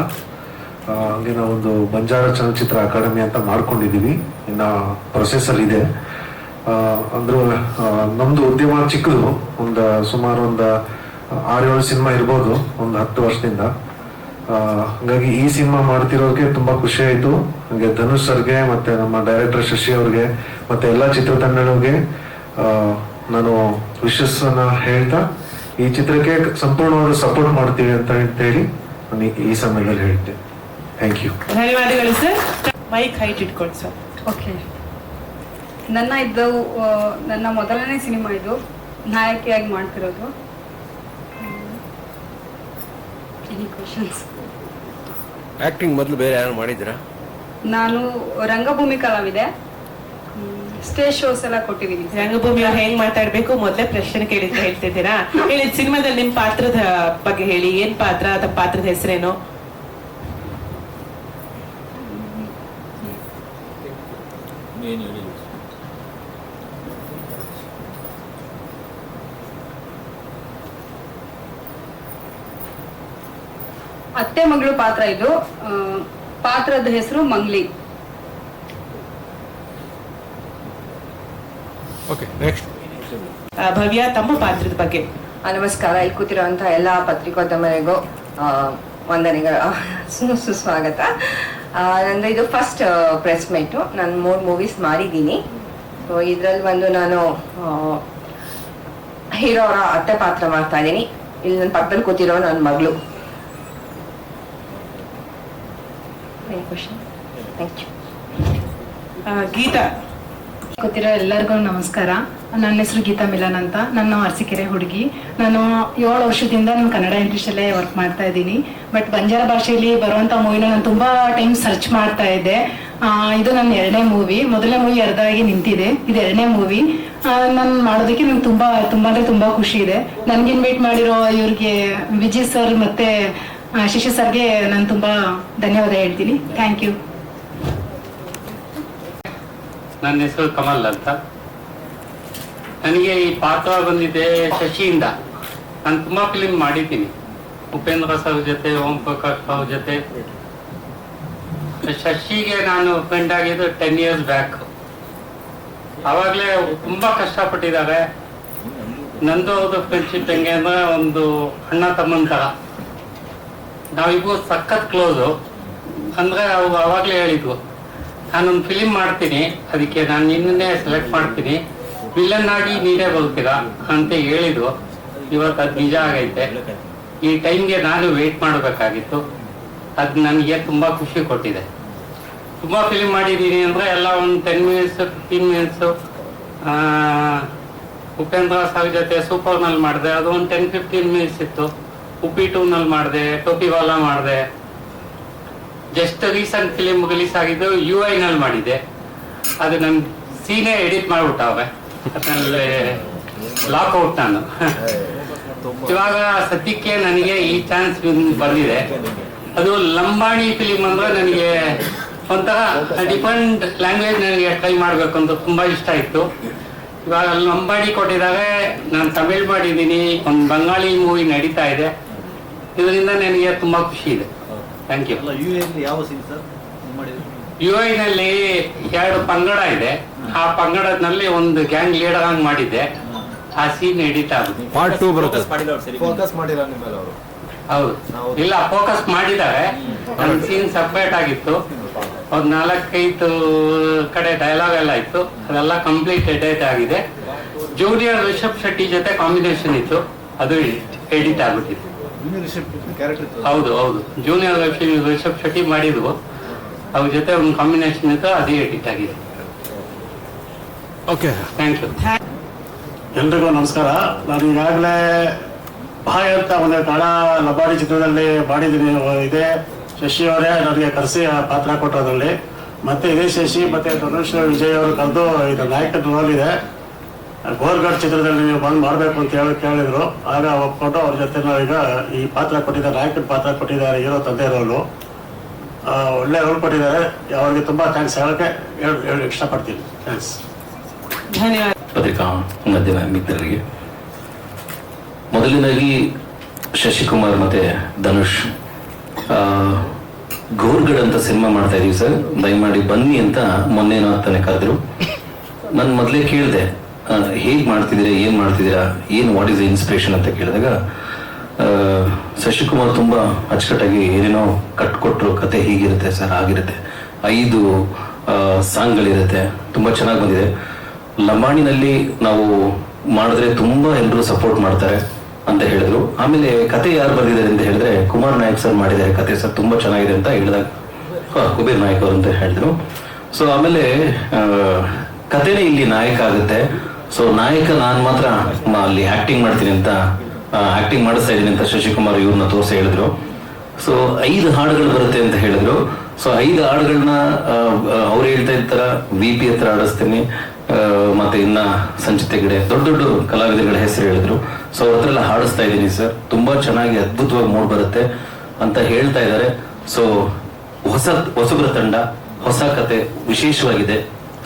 ಹಂಗೆ ನಾವೊಂದು ಬಂಜಾರ ಚಲನಚಿತ್ರ ಅಕಾಡೆಮಿ ಅಂತ ಮಾಡ್ಕೊಂಡಿದ್ದೀವಿ ಇನ್ನ ಪ್ರೊಸೆಸರ್ ಇದೆ. ಅಂದ್ರೂ ನಮ್ದು ಉದ್ಯಮ ಚಿಕ್ಕದು. ಒಂದು ಸುಮಾರು ಒಂದು ಆರೇಳು ಏಳು ಸಿನಿಮಾ ಇರ್ಬೋದು ಒಂದು ಹತ್ತು ವರ್ಷದಿಂದ. ಹಾಗಾಗಿ ಈ ಸಿನಿಮಾ ಮಾಡ್ತಿರೋರಿಗೆ ತುಂಬಾ ಖುಷಿ ಆಯ್ತು. ಹಂಗೆ ಧನುಷ್ ಸರ್ಗೆ ಮತ್ತೆ ನಮ್ಮ ಡೈರೆಕ್ಟರ್ ಶಶಿ ಅವ್ರಿಗೆ ಮತ್ತೆ ಎಲ್ಲ ಚಿತ್ರತಂಡಗಳಿಗೆ ನಾನು ವಿಶಸ್ ಹೇಳ್ತಾ ಈ ಚಿತ್ರಕ್ಕೆ ಸಂಪೂರ್ಣವಾದ ಸಪೋರ್ಟ್ ಮಾಡ್ತೀವಿ ಅಂತ ಹೇಳಿ ನಾನು ಈ- ಈ ಸಮಯದಲ್ಲಿ ಹೇಳ್ತೇನೆ. ಥ್ಯಾಂಕ್ ಯು ಧನ್ಯವಾದಗಳು ಸರ್ ಮೈಕ್ ಹೈಟ್ ಇಟ್ಕೊಳ್ಳಿ ಸರ್ ಓಕೆ ನನ್ನ ಇದು ನನ್ನ ಮೊದಲನೇ ಸಿನಿಮಾ ಇದು ನಾಯಕಿಯಾಗಿ ಮಾಡ್ತಿರೋದು. ಆಕ್ಟಿಂಗ್ ಮೊದಲು ಬೇರೆ ಯಾರು ಮಾಡಿದ್ರಾ ನಾನು ರಂಗಭೂಮಿ ಕಲಾವಿದೆ. ಸ್ಟೇಜ್ ಶೋಸ್ ಎಲ್ಲ ಕೊಟ್ಟಿದ್ದೀನಿ. ರಂಗಭೂಮಿ ಹೆಂಗ್ ಮಾತಾಡ್ಬೇಕು? ಮೊದಲೇ ಪ್ರಶ್ನೆ ಕೇಳಿದ್ರೆ ಹೇಳ್ತಿದ್ದೀರಾ? ಹೇಳಿ ಸಿನಿಮಾದಲ್ಲಿ ನಿಮ್ ಪಾತ್ರದ ಬಗ್ಗೆ ಹೇಳಿ. ಏನ್ ಪಾತ್ರ ಅಥವಾ ಪಾತ್ರದ ಹೆಸರೇನು? ಏನು ಅತ್ತೆ ಮಗಳು ಪಾತ್ರ ಇದು. ಪಾತ್ರದ ಹೆಸರು ಮಂಗ್ಲಿ. ಓಕೆ ನೆಕ್ಸ್ಟ್ ಆ, ಭವ್ಯ ತಮ್ಮ ಪಾತ್ರದ ಬಗ್ಗೆ. ನಮಸ್ಕಾರ ಇಲ್ಲಿ ಕೂತಿರುವಂತಹ ಎಲ್ಲ ಪತ್ರಿಕೋದ್ಯಮರಿಗೂ ವಂದನೆಗಳು. ಸುಸ್ವಾಗತ ನಂದು ಇದು ಫಸ್ಟ್ ಪ್ರೆಸ್ ಮೀಟು ನಾನು ಮೂರು ಮೂವೀಸ್ ಮಾಡಿದ್ದೀನಿ. ಸೊ ಇದರಲ್ಲಿ ಒಂದು ನಾನು ಹೀರೋ ಅವರ ಅತ್ತೆ ಪಾತ್ರ ಮಾಡ್ತಾ ಇದ್ದೀನಿ. ಇಲ್ಲಿ ನನ್ನ ಪಕ್ಕದಲ್ಲಿ ಕೂತಿರೋ ನನ್ನ ಮಗಳು. ಥ್ಯಾಂಕ್ ಯು ಗೀತಾ ಗೊತ್ತಿರೋ ಎಲ್ಲರಿಗೂ ನಮಸ್ಕಾರ. ನನ್ನ ಹೆಸರು ಗೀತಾ ಮಿಲನ್ ಅಂತ. ನನ್ನ ಅರಸಿಕೆರೆ ಹುಡುಗಿ. ನಾನು ಏಳು ವರ್ಷದಿಂದ ನಾನು ಕನ್ನಡ ಇಂಡಸ್ಟ್ರಿಯಲ್ಲೇ ವರ್ಕ್ ಮಾಡ್ತಾ ಇದ್ದೀನಿ. ಬಟ್ ಬಂಜಾರ ಭಾಷೆಯಲ್ಲಿ ಬರುವಂತ ಮೂವಿನ ನಾನು ತುಂಬಾ ಟೈಮ್ ಸರ್ಚ್ ಮಾಡ್ತಾ ಇದ್ದೆ. ಆ, ಇದು ನನ್ನ ಎರಡನೇ ಮೂವಿ ಮೊದಲನೇ ಮೂವಿ ಎರಡಾಗಿ ನಿಂತಿದೆ. ಇದು ಎರಡನೇ ಮೂವಿ ನಾನು ಮಾಡೋದಕ್ಕೆ ನಂಗೆ ತುಂಬಾ ತುಂಬಾ ಅಂದ್ರೆ ತುಂಬಾ ಖುಷಿ ಇದೆ. ನನಗೆ ಇನ್ವೈಟ್ ಮಾಡಿರೋ ಇವ್ರಿಗೆ ವಿಜಯ್ ಸರ್ ಮತ್ತು ಶಶಿ ಸರ್ಗೆ ನಾನು ತುಂಬ ಧನ್ಯವಾದ ಹೇಳ್ತೀನಿ. ಥ್ಯಾಂಕ್ ಯು ನನ್ನ ಹೆಸರು ಕಮಲ್ ಅಂತ. ನನಗೆ ಈ ಪಾತ್ರ ಬಂದಿದೆ ಶಶಿಯಿಂದ. ನಾನು ತುಂಬಾ ಫಿಲಿಂ ಮಾಡಿದ್ದೀನಿ. ಉಪೇಂದ್ರ ಸರ್ ಜೊತೆ, ಓಂ ಪ್ರಕಾಶ್ ಅವ್ರ ಜೊತೆ. ಶಶಿಗೆ ನಾನು ಫ್ರೆಂಡ್ ಆಗಿದ್ದು ಟೆನ್ ಇಯರ್ಸ್ ಬ್ಯಾಕ್ ಅವಾಗಲೇ ತುಂಬಾ ಕಷ್ಟಪಟ್ಟಿದ್ದಾರೆ. ನಂದು ಅವ್ರದ್ದು ಫ್ರೆಂಡ್ಶಿಪ್ ಹೆಂಗೆ ಅಂದ್ರೆ ಒಂದು ಅಣ್ಣ ತಮ್ಮನ ಥರ ನಾವಿಬ್ರು ಸಖತ್ ಕ್ಲೋಸು ಅಂದ್ರೆ ಅವ್ರು ಅವಾಗಲೇ ಹೇಳಿದ್ರು, ನಾನೊಂದು ಫಿಲಿಮ್ ಮಾಡ್ತೀನಿ, ಅದಕ್ಕೆ ನಾನು ನಿನ್ನೇ ಸೆಲೆಕ್ಟ್ ಮಾಡ್ತೀನಿ. ವಿಲನ್ ಆಗಿ ನೀನೇ ಬರ್ತೀರಾ ಅಂತ ಹೇಳಿದ್ರು. ಇವತ್ತು ಅದು ನಿಜ ಆಗೈತೆ. ಈ ಟೈಮ್ಗೆ ನಾನು ವೇಟ್ ಮಾಡಬೇಕಾಗಿತ್ತು. ಅದು ನನಗೆ ತುಂಬಾ ಖುಷಿ ಕೊಟ್ಟಿದೆ. ತುಂಬಾ ಫಿಲಿಮ್ ಮಾಡಿದ್ದೀನಿ ಅಂದ್ರೆ ಎಲ್ಲ ಒಂದು ten minutes fifteen minutes Upendra ಸಾವಿ ಜೊತೆ ಸೂಪರ್ನಲ್ಲಿ ಮಾಡಿದೆ. ಅದು ಒಂದು ಟೆನ್ ಫಿಫ್ಟೀನ್ ಮಿನಿಟ್ಸ್ ಇತ್ತು. ಉಪ್ಪಿ ಟೂ ನಲ್ಲಿ ಮಾಡಿದೆ ಟೋಪಿವಾಲಾ ಮಾಡಿದೆ. ಜಸ್ಟ್ ರೀಸೆಂಟ್ ಫಿಲಿಮ್ ರಿಲೀಸ್ ಆಗಿದ್ದು ಯು ಐ ನಲ್ಲಿ ಮಾಡಿದೆ ಅದು ನನ್ ಸೀನೇ ಎಡಿಟ್ ಮಾಡ್ಬಿಟ್ಟವೆ ಅದ್ರಲ್ಲಿ ಲಾಕ್ಔಟ್ ನಾನು. ಇವಾಗ ಸದ್ಯಕ್ಕೆ ನನಗೆ ಈ ಚಾನ್ಸ್ ಬಂದಿದೆ. ಅದು ಲಂಬಾಣಿ ಫಿಲಿಮ್ ಅಂದ್ರೆ ನನಗೆ ಒಂಥರ ಡಿಫ್ರೆಂಟ್ ಲ್ಯಾಂಗ್ವೇಜ್ ನನಗೆ ಟ್ರೈ ಮಾಡ್ಬೇಕು ಅಂತ ತುಂಬಾ ಇಷ್ಟ ಇತ್ತು. ಇವಾಗ ಲಂಬಾಣಿ ಕೊಟ್ಟಿದ್ದಾರೆ ನಾನು ತಮಿಳ್ ಮಾಡಿದ್ದೀನಿ, ಒಂದು ಬಂಗಾಳಿ ಮೂವಿ ನಡೀತಾ ಇದೆ. ಇದರಿಂದ ನನಗೆ ತುಂಬಾ ಖುಷಿ ಇದೆ. ಥ್ಯಾಂಕ್ ಯು ಅಲ್ಲ ಯು ಎಲ್ಲಿ ಯಾವ ಸೀನ್ ಸರ್ ನೀವು ಮಾಡಿದ್ರು ಯು ಐ ನಲ್ಲಿ ಎರಡು ಪಂಗಡ ಇದೆ. ಆ ಪಂಗಡದಲ್ಲಿ ಒಂದು ಗ್ಯಾಂಗ್ ಲೀಡರ್ ಹಂಗ್ ಮಾಡಿದ್ದೆ. ಆ ಸೀನ್ ಎಡಿಟ್ ಆಗುತ್ತೆ ಪಾರ್ಟ್ ಟೂ ಬರುತ್ತೆ. ಫೋಕಸ್ ಮಾಡಿಲ್ಲ ನಿಮ್ಮ ಮೇಲೆ ಅವರು. ಹೌದು. ಇಲ್ಲ ಫೋಕಸ್ ಮಾಡಿದ್ದಾರೆ. ನನ್ನ ಸೀನ್ ಸಪ್ರೇಟ್ ಆಗಿತ್ತು. ಒಂದ್ ನಾಲ್ಕೈದು ಕಡೆ ಡೈಲಾಗ್ ಎಲ್ಲ ಇತ್ತು. ಅದೆಲ್ಲ ಕಂಪ್ಲೀಟ್ ಎಡಿಟ್ ಆಗಿದೆ. ಜೂನಿಯರ್ ರಿಷಬ್ ಶೆಟ್ಟಿ ಜೊತೆ ಕಾಂಬಿನೇಷನ್ ಇತ್ತು. ಅದು ಎಡಿಟ್ ಕ್ಯಾರೆಕ್ಟರ್ ಹೌದು ಹೌದು. ಜೂನಿಯರ್ ರಿಷಬ್ ಶೆಟ್ಟಿ ಮಾಡಿದ್ವು ಅವ್ರ ಜೊತೆ ಒಂದು ಕಾಂಬಿನೇಷನ್ ಇತ್ತು ಅದೇ ಎಡಿಟ್ ಆಗಿದೆ. ಓಕೆ ಥ್ಯಾಂಕ್ ಯು ಎಲ್ರಿಗೂ ನಮಸ್ಕಾರ. ನಾನು ಈಗಾಗಲೇ ಬಾಯ್ ಅಂತ ಒಂದು ಕನ್ನಡ ಲಬಾಡಿ ಚಿತ್ರದಲ್ಲಿ ಮಾಡಿದ್ದೀನಿ. ಇದೆ ಶಶಿ ಅವರೇ ನನಗೆ ಕರೆಸಿ ಆ ಪಾತ್ರ ಕೊಟ್ಟದ್ರಲ್ಲಿ. ಮತ್ತೆ ಇದೇ ಶಶಿ ಮತ್ತೆ ಧನುಷ್ ವಿಜಯ್ ಅವರು ಕರೆದು ಇದು ನಾಯಕನ ರೋಲ್ ಇದೆ ಗೋರ್ಗಢ್ ಚಿತ್ರದಲ್ಲಿ ನೀವು ಬಂದು ಮಾಡಬೇಕು ಅಂತ ಹೇಳಿ ಕೇಳಿದ್ರು. ಆಗ ಒಪ್ಕೊಂಡು ಅವ್ರ ಜೊತೆ ಈಗ ಈ ಪಾತ್ರ ಕೊಟ್ಟಿದ್ದಾರೆ ನಾಯಕನ ಪಾತ್ರ ಕೊಟ್ಟಿದ್ದಾರೆ ಹೀರೋ ತಂದೆ ರೋಲು. ಒಳ್ಳೆ ರೋಲ್ ಕೊಟ್ಟಿದ್ದಾರೆ. ಅವ್ರಿಗೆ ತುಂಬ ಥ್ಯಾಂಕ್ಸ್ ಹೇಳೋಕ್ಕೆ ಹೇಳಿ ಹೇಳಿ ಇಷ್ಟಪಡ್ತೀನಿ. ಥ್ಯಾಂಕ್ಸ್ ಧನ್ಯವಾದ. ಪತ್ರಿಕಾ ಮಾಧ್ಯಮ ಮಿತ್ರರಿಗೆ. ಮೊದಲನೇದಾಗಿ ಶಶಿಕುಮಾರ್ ಮತ್ತೆ ಧನುಷ್. ಆ, ಗೋರ್ಗಡ್ ಅಂತ ಸಿನಿಮಾ ಮಾಡ್ತಾ ಇದೀವಿ ಸರ್. ದಯಮಾಡಿ ಬನ್ನಿ ಅಂತ ಮೊನ್ನೆನೋ ತಾನೆ ಕರೆದ್ರು. ನಾನು ಮೊದಲೇ ಕೇಳಿದೆ. ಹೇಗೆ ಮಾಡ್ತಿದ್ದೀರಾ ಏನು ಮಾಡ್ತಿದ್ದೀರಾ ಏನು ವಾಟ್ ಇಸ್ ಇನ್ಸ್ಪಿರೇಷನ್ ಅಂತ ಕೇಳಿದಾಗ ಶಶಿಕುಮಾರ್ ತುಂಬಾ ಅಚ್ಚುಕಟ್ಟಾಗಿ ಏನೇನೋ ಕಟ್ಕೊಟ್ರು ಕತೆ ಹೀಗಿರುತ್ತೆ ಸರ್ ಆಗಿರುತ್ತೆ ಐದು ಸಾಂಗ್ಗಳಿರುತ್ತೆ ತುಂಬಾ ಚೆನ್ನಾಗಿ ಬಂದಿದೆ. ಲಂಬಾಣಿನಲ್ಲಿ ನಾವು ಮಾಡಿದ್ರೆ ತುಂಬಾ ಎಲ್ಲರೂ ಸಪೋರ್ಟ್ ಮಾಡ್ತಾರೆ ಅಂತ ಹೇಳಿದ್ರು. ಆಮೇಲೆ ಕತೆ ಯಾರು ಬರೆದಿದ್ದಾರೆ ಅಂತ ಹೇಳಿದ್ರೆ ಕುಮಾರ್ ನಾಯಕ್ ಸರ್ ಮಾಡಿದ್ದಾರೆ ಕತೆ ಸರ್ ತುಂಬಾ ಚೆನ್ನಾಗಿದೆ ಅಂತ ಹೇಳಿದಾಗ "ಹಾ, ಕುಬೇರ್ ನಾಯಕ್ ಅವರು ಅಂತ ಹೇಳಿದ್ರು. ಸೊ ಆಮೇಲೆ ಕತೆನೇ ಇಲ್ಲಿ ನಾಯಕ ಆಗುತ್ತೆ. ಸೊ ನಾಯಕ, ನಾನ್ ಮಾತ್ರ ಅಲ್ಲಿ ಆಕ್ಟಿಂಗ್ ಮಾಡ್ತೀನಿ ಅಂತ ಆಕ್ಟಿಂಗ್ ಮಾಡಿಸ್ತಾ ಇದ್ದೀನಿ ಅಂತ ಶಶಿಕುಮಾರ್ ಇವ್ರನ್ನ ತೋರಿಸಿ ಹೇಳಿದ್ರು. ಸೊ ಐದು ಹಾಡುಗಳು ಬರುತ್ತೆ ಅಂತ ಹೇಳಿದ್ರು. ಸೊ ಐದು ಹಾಡುಗಳನ್ನ ಅವ್ರು ಹೇಳ್ತಾ ಇರ್ತಾರ ವಿ ಪಿ ಹತ್ರ ಆಡಿಸ್ತೀನಿ ಮತ್ತೆ ಇನ್ನ ಸಂಚಿತ ಗಿಡ ದೊಡ್ಡ ದೊಡ್ಡ ಕಲಾವಿದರುಗಳ ಹೆಸರು ಹೇಳಿದ್ರು. ಸೊ ಅವ್ರ ಹಾಡಿಸ್ತಾ ಇದ್ದೀನಿ, ಸರ್. ತುಂಬಾ ಚೆನ್ನಾಗಿ ಅದ್ಭುತವಾಗಿ ಮೂಡ್ ಬರುತ್ತೆ ಅಂತ ಹೇಳ್ತಾ ಇದ್ದಾರೆ ಸೊ ಹೊಸ, ಹೊಸಬರ ತಂಡ, ಹೊಸ ಕತೆ ವಿಶೇಷವಾಗಿದೆ.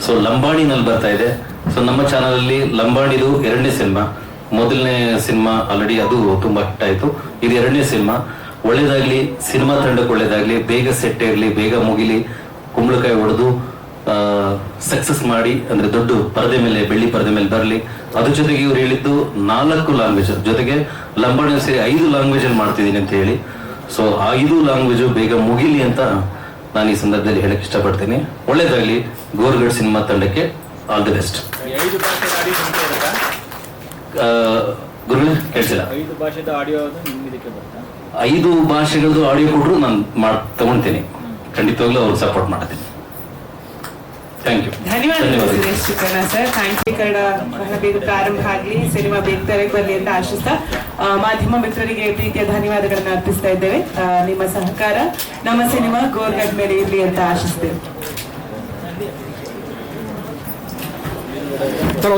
ಸೊ ಲಂಬಾಣಿನಲ್ಲಿ ಬರ್ತಾ ಇದೆ. ಸೊ ನಮ್ಮ ಚಾನಲ್ ಅಲ್ಲಿ ಲಂಬಾಣಿದು ಎರಡನೇ ಸಿನಿಮಾ ಮೊದಲನೇ ಸಿನಿಮಾ ಆಲ್ರೆಡಿ ಅದು ತುಂಬಾ ಹಿಟ್ ಆಯ್ತು. ಇದು ಎರಡನೇ ಸಿನಿಮಾ ಒಳ್ಳೇದಾಗ್ಲಿ ಸಿನಿಮಾ ತಂಡಕ್ಕೆ ಒಳ್ಳೇದಾಗ್ಲಿ, ಬೇಗ ಸೆಟ್ ಇರಲಿ, ಬೇಗ ಮುಗಿಲಿ, ಕುಂಬಳಕಾಯಿ ಹೊಡೆದು ಸಕ್ಸಸ್ ಮಾಡಿ, ಅಂದ್ರೆ ದೊಡ್ಡ ಪರದೆ ಮೇಲೆ, ಬೆಳ್ಳಿ ಪರದೆ ಮೇಲೆ ಬರಲಿ. ಅದ್ರ ಜೊತೆಗೆ ಇವ್ರು ಹೇಳಿದ್ದು ನಾಲ್ಕು ಲ್ಯಾಂಗ್ವೇಜ್ ಜೊತೆಗೆ ಲಂಬಾಣಿ ಸೇರಿ ಐದು ಲ್ಯಾಂಗ್ವೇಜ್ ಅಲ್ಲಿ ಮಾಡ್ತಿದ್ದೀನಿ ಅಂತ ಹೇಳಿ. ಸೊ ಐದು ಲ್ಯಾಂಗ್ವೇಜ್ ಬೇಗ ಮುಗಿಲಿ ಅಂತ ನಾನು ಈ ಸಂದರ್ಭದಲ್ಲಿ ಹೇಳಕ್ ಇಷ್ಟಪಡ್ತೀನಿ. ಒಳ್ಳೇದಾಗ್ಲಿ, ಗೋರ್ಗಡ್ ಸಿನಿಮಾ ತಂಡಕ್ಕೆ ಆಲ್ ದಿ ಬೆಸ್ಟ್ ಐದು ಭಾಷೆದ ಆಡಿಯೋ ನಿಮಗೆ ಇರುತ್ತಾ ಗುರು ಕೇಳಿಸಿಲ್ಲ. ಐದು ಭಾಷೆದ ಆಡಿಯೋ ಬರುತ್ತಾ? ಐದು ಭಾಷೆಗಳದ್ದು ಆಡಿಯೋ ಕೊಟ್ಟರು ನಾನು ಮಾಡ್ ತಗೊಳ್ತೀನಿ ಖಂಡಿತವಾಗ್ಲೂ ಅವ್ರಿಗೆ ಸಪೋರ್ಟ್ ಮಾಡ್ತೀನಿ thank you Suresh Chikkanna sir. Thank you Kannada ಬಹಳ ಬೇಗ ಪ್ರಾರಂಭ ಆಗಲಿ. ಸಿನಿಮಾ ಬೇಗ ತೆರೆಗೆ ಬರಲಿ ಅಂತ ಆಶಿಸ್ತಾ. ಮಾಧ್ಯಮ ಮಿತ್ರರಿಗೆ ಪ್ರೀತಿಯ ಧನ್ಯವಾದಗಳನ್ನ ಅರ್ಪಿಸ್ತಾ ಇದ್ದೇವೆ. ನಿಮ್ಮ ಸಹಕಾರ ನಮ್ಮ ಸಿನಿಮಾ ಗೋರ್ಗಡ್ ಮೇಲೆ ಇರಲಿ ಅಂತ ಆಶಿಸ್ತೇವೆ. ただ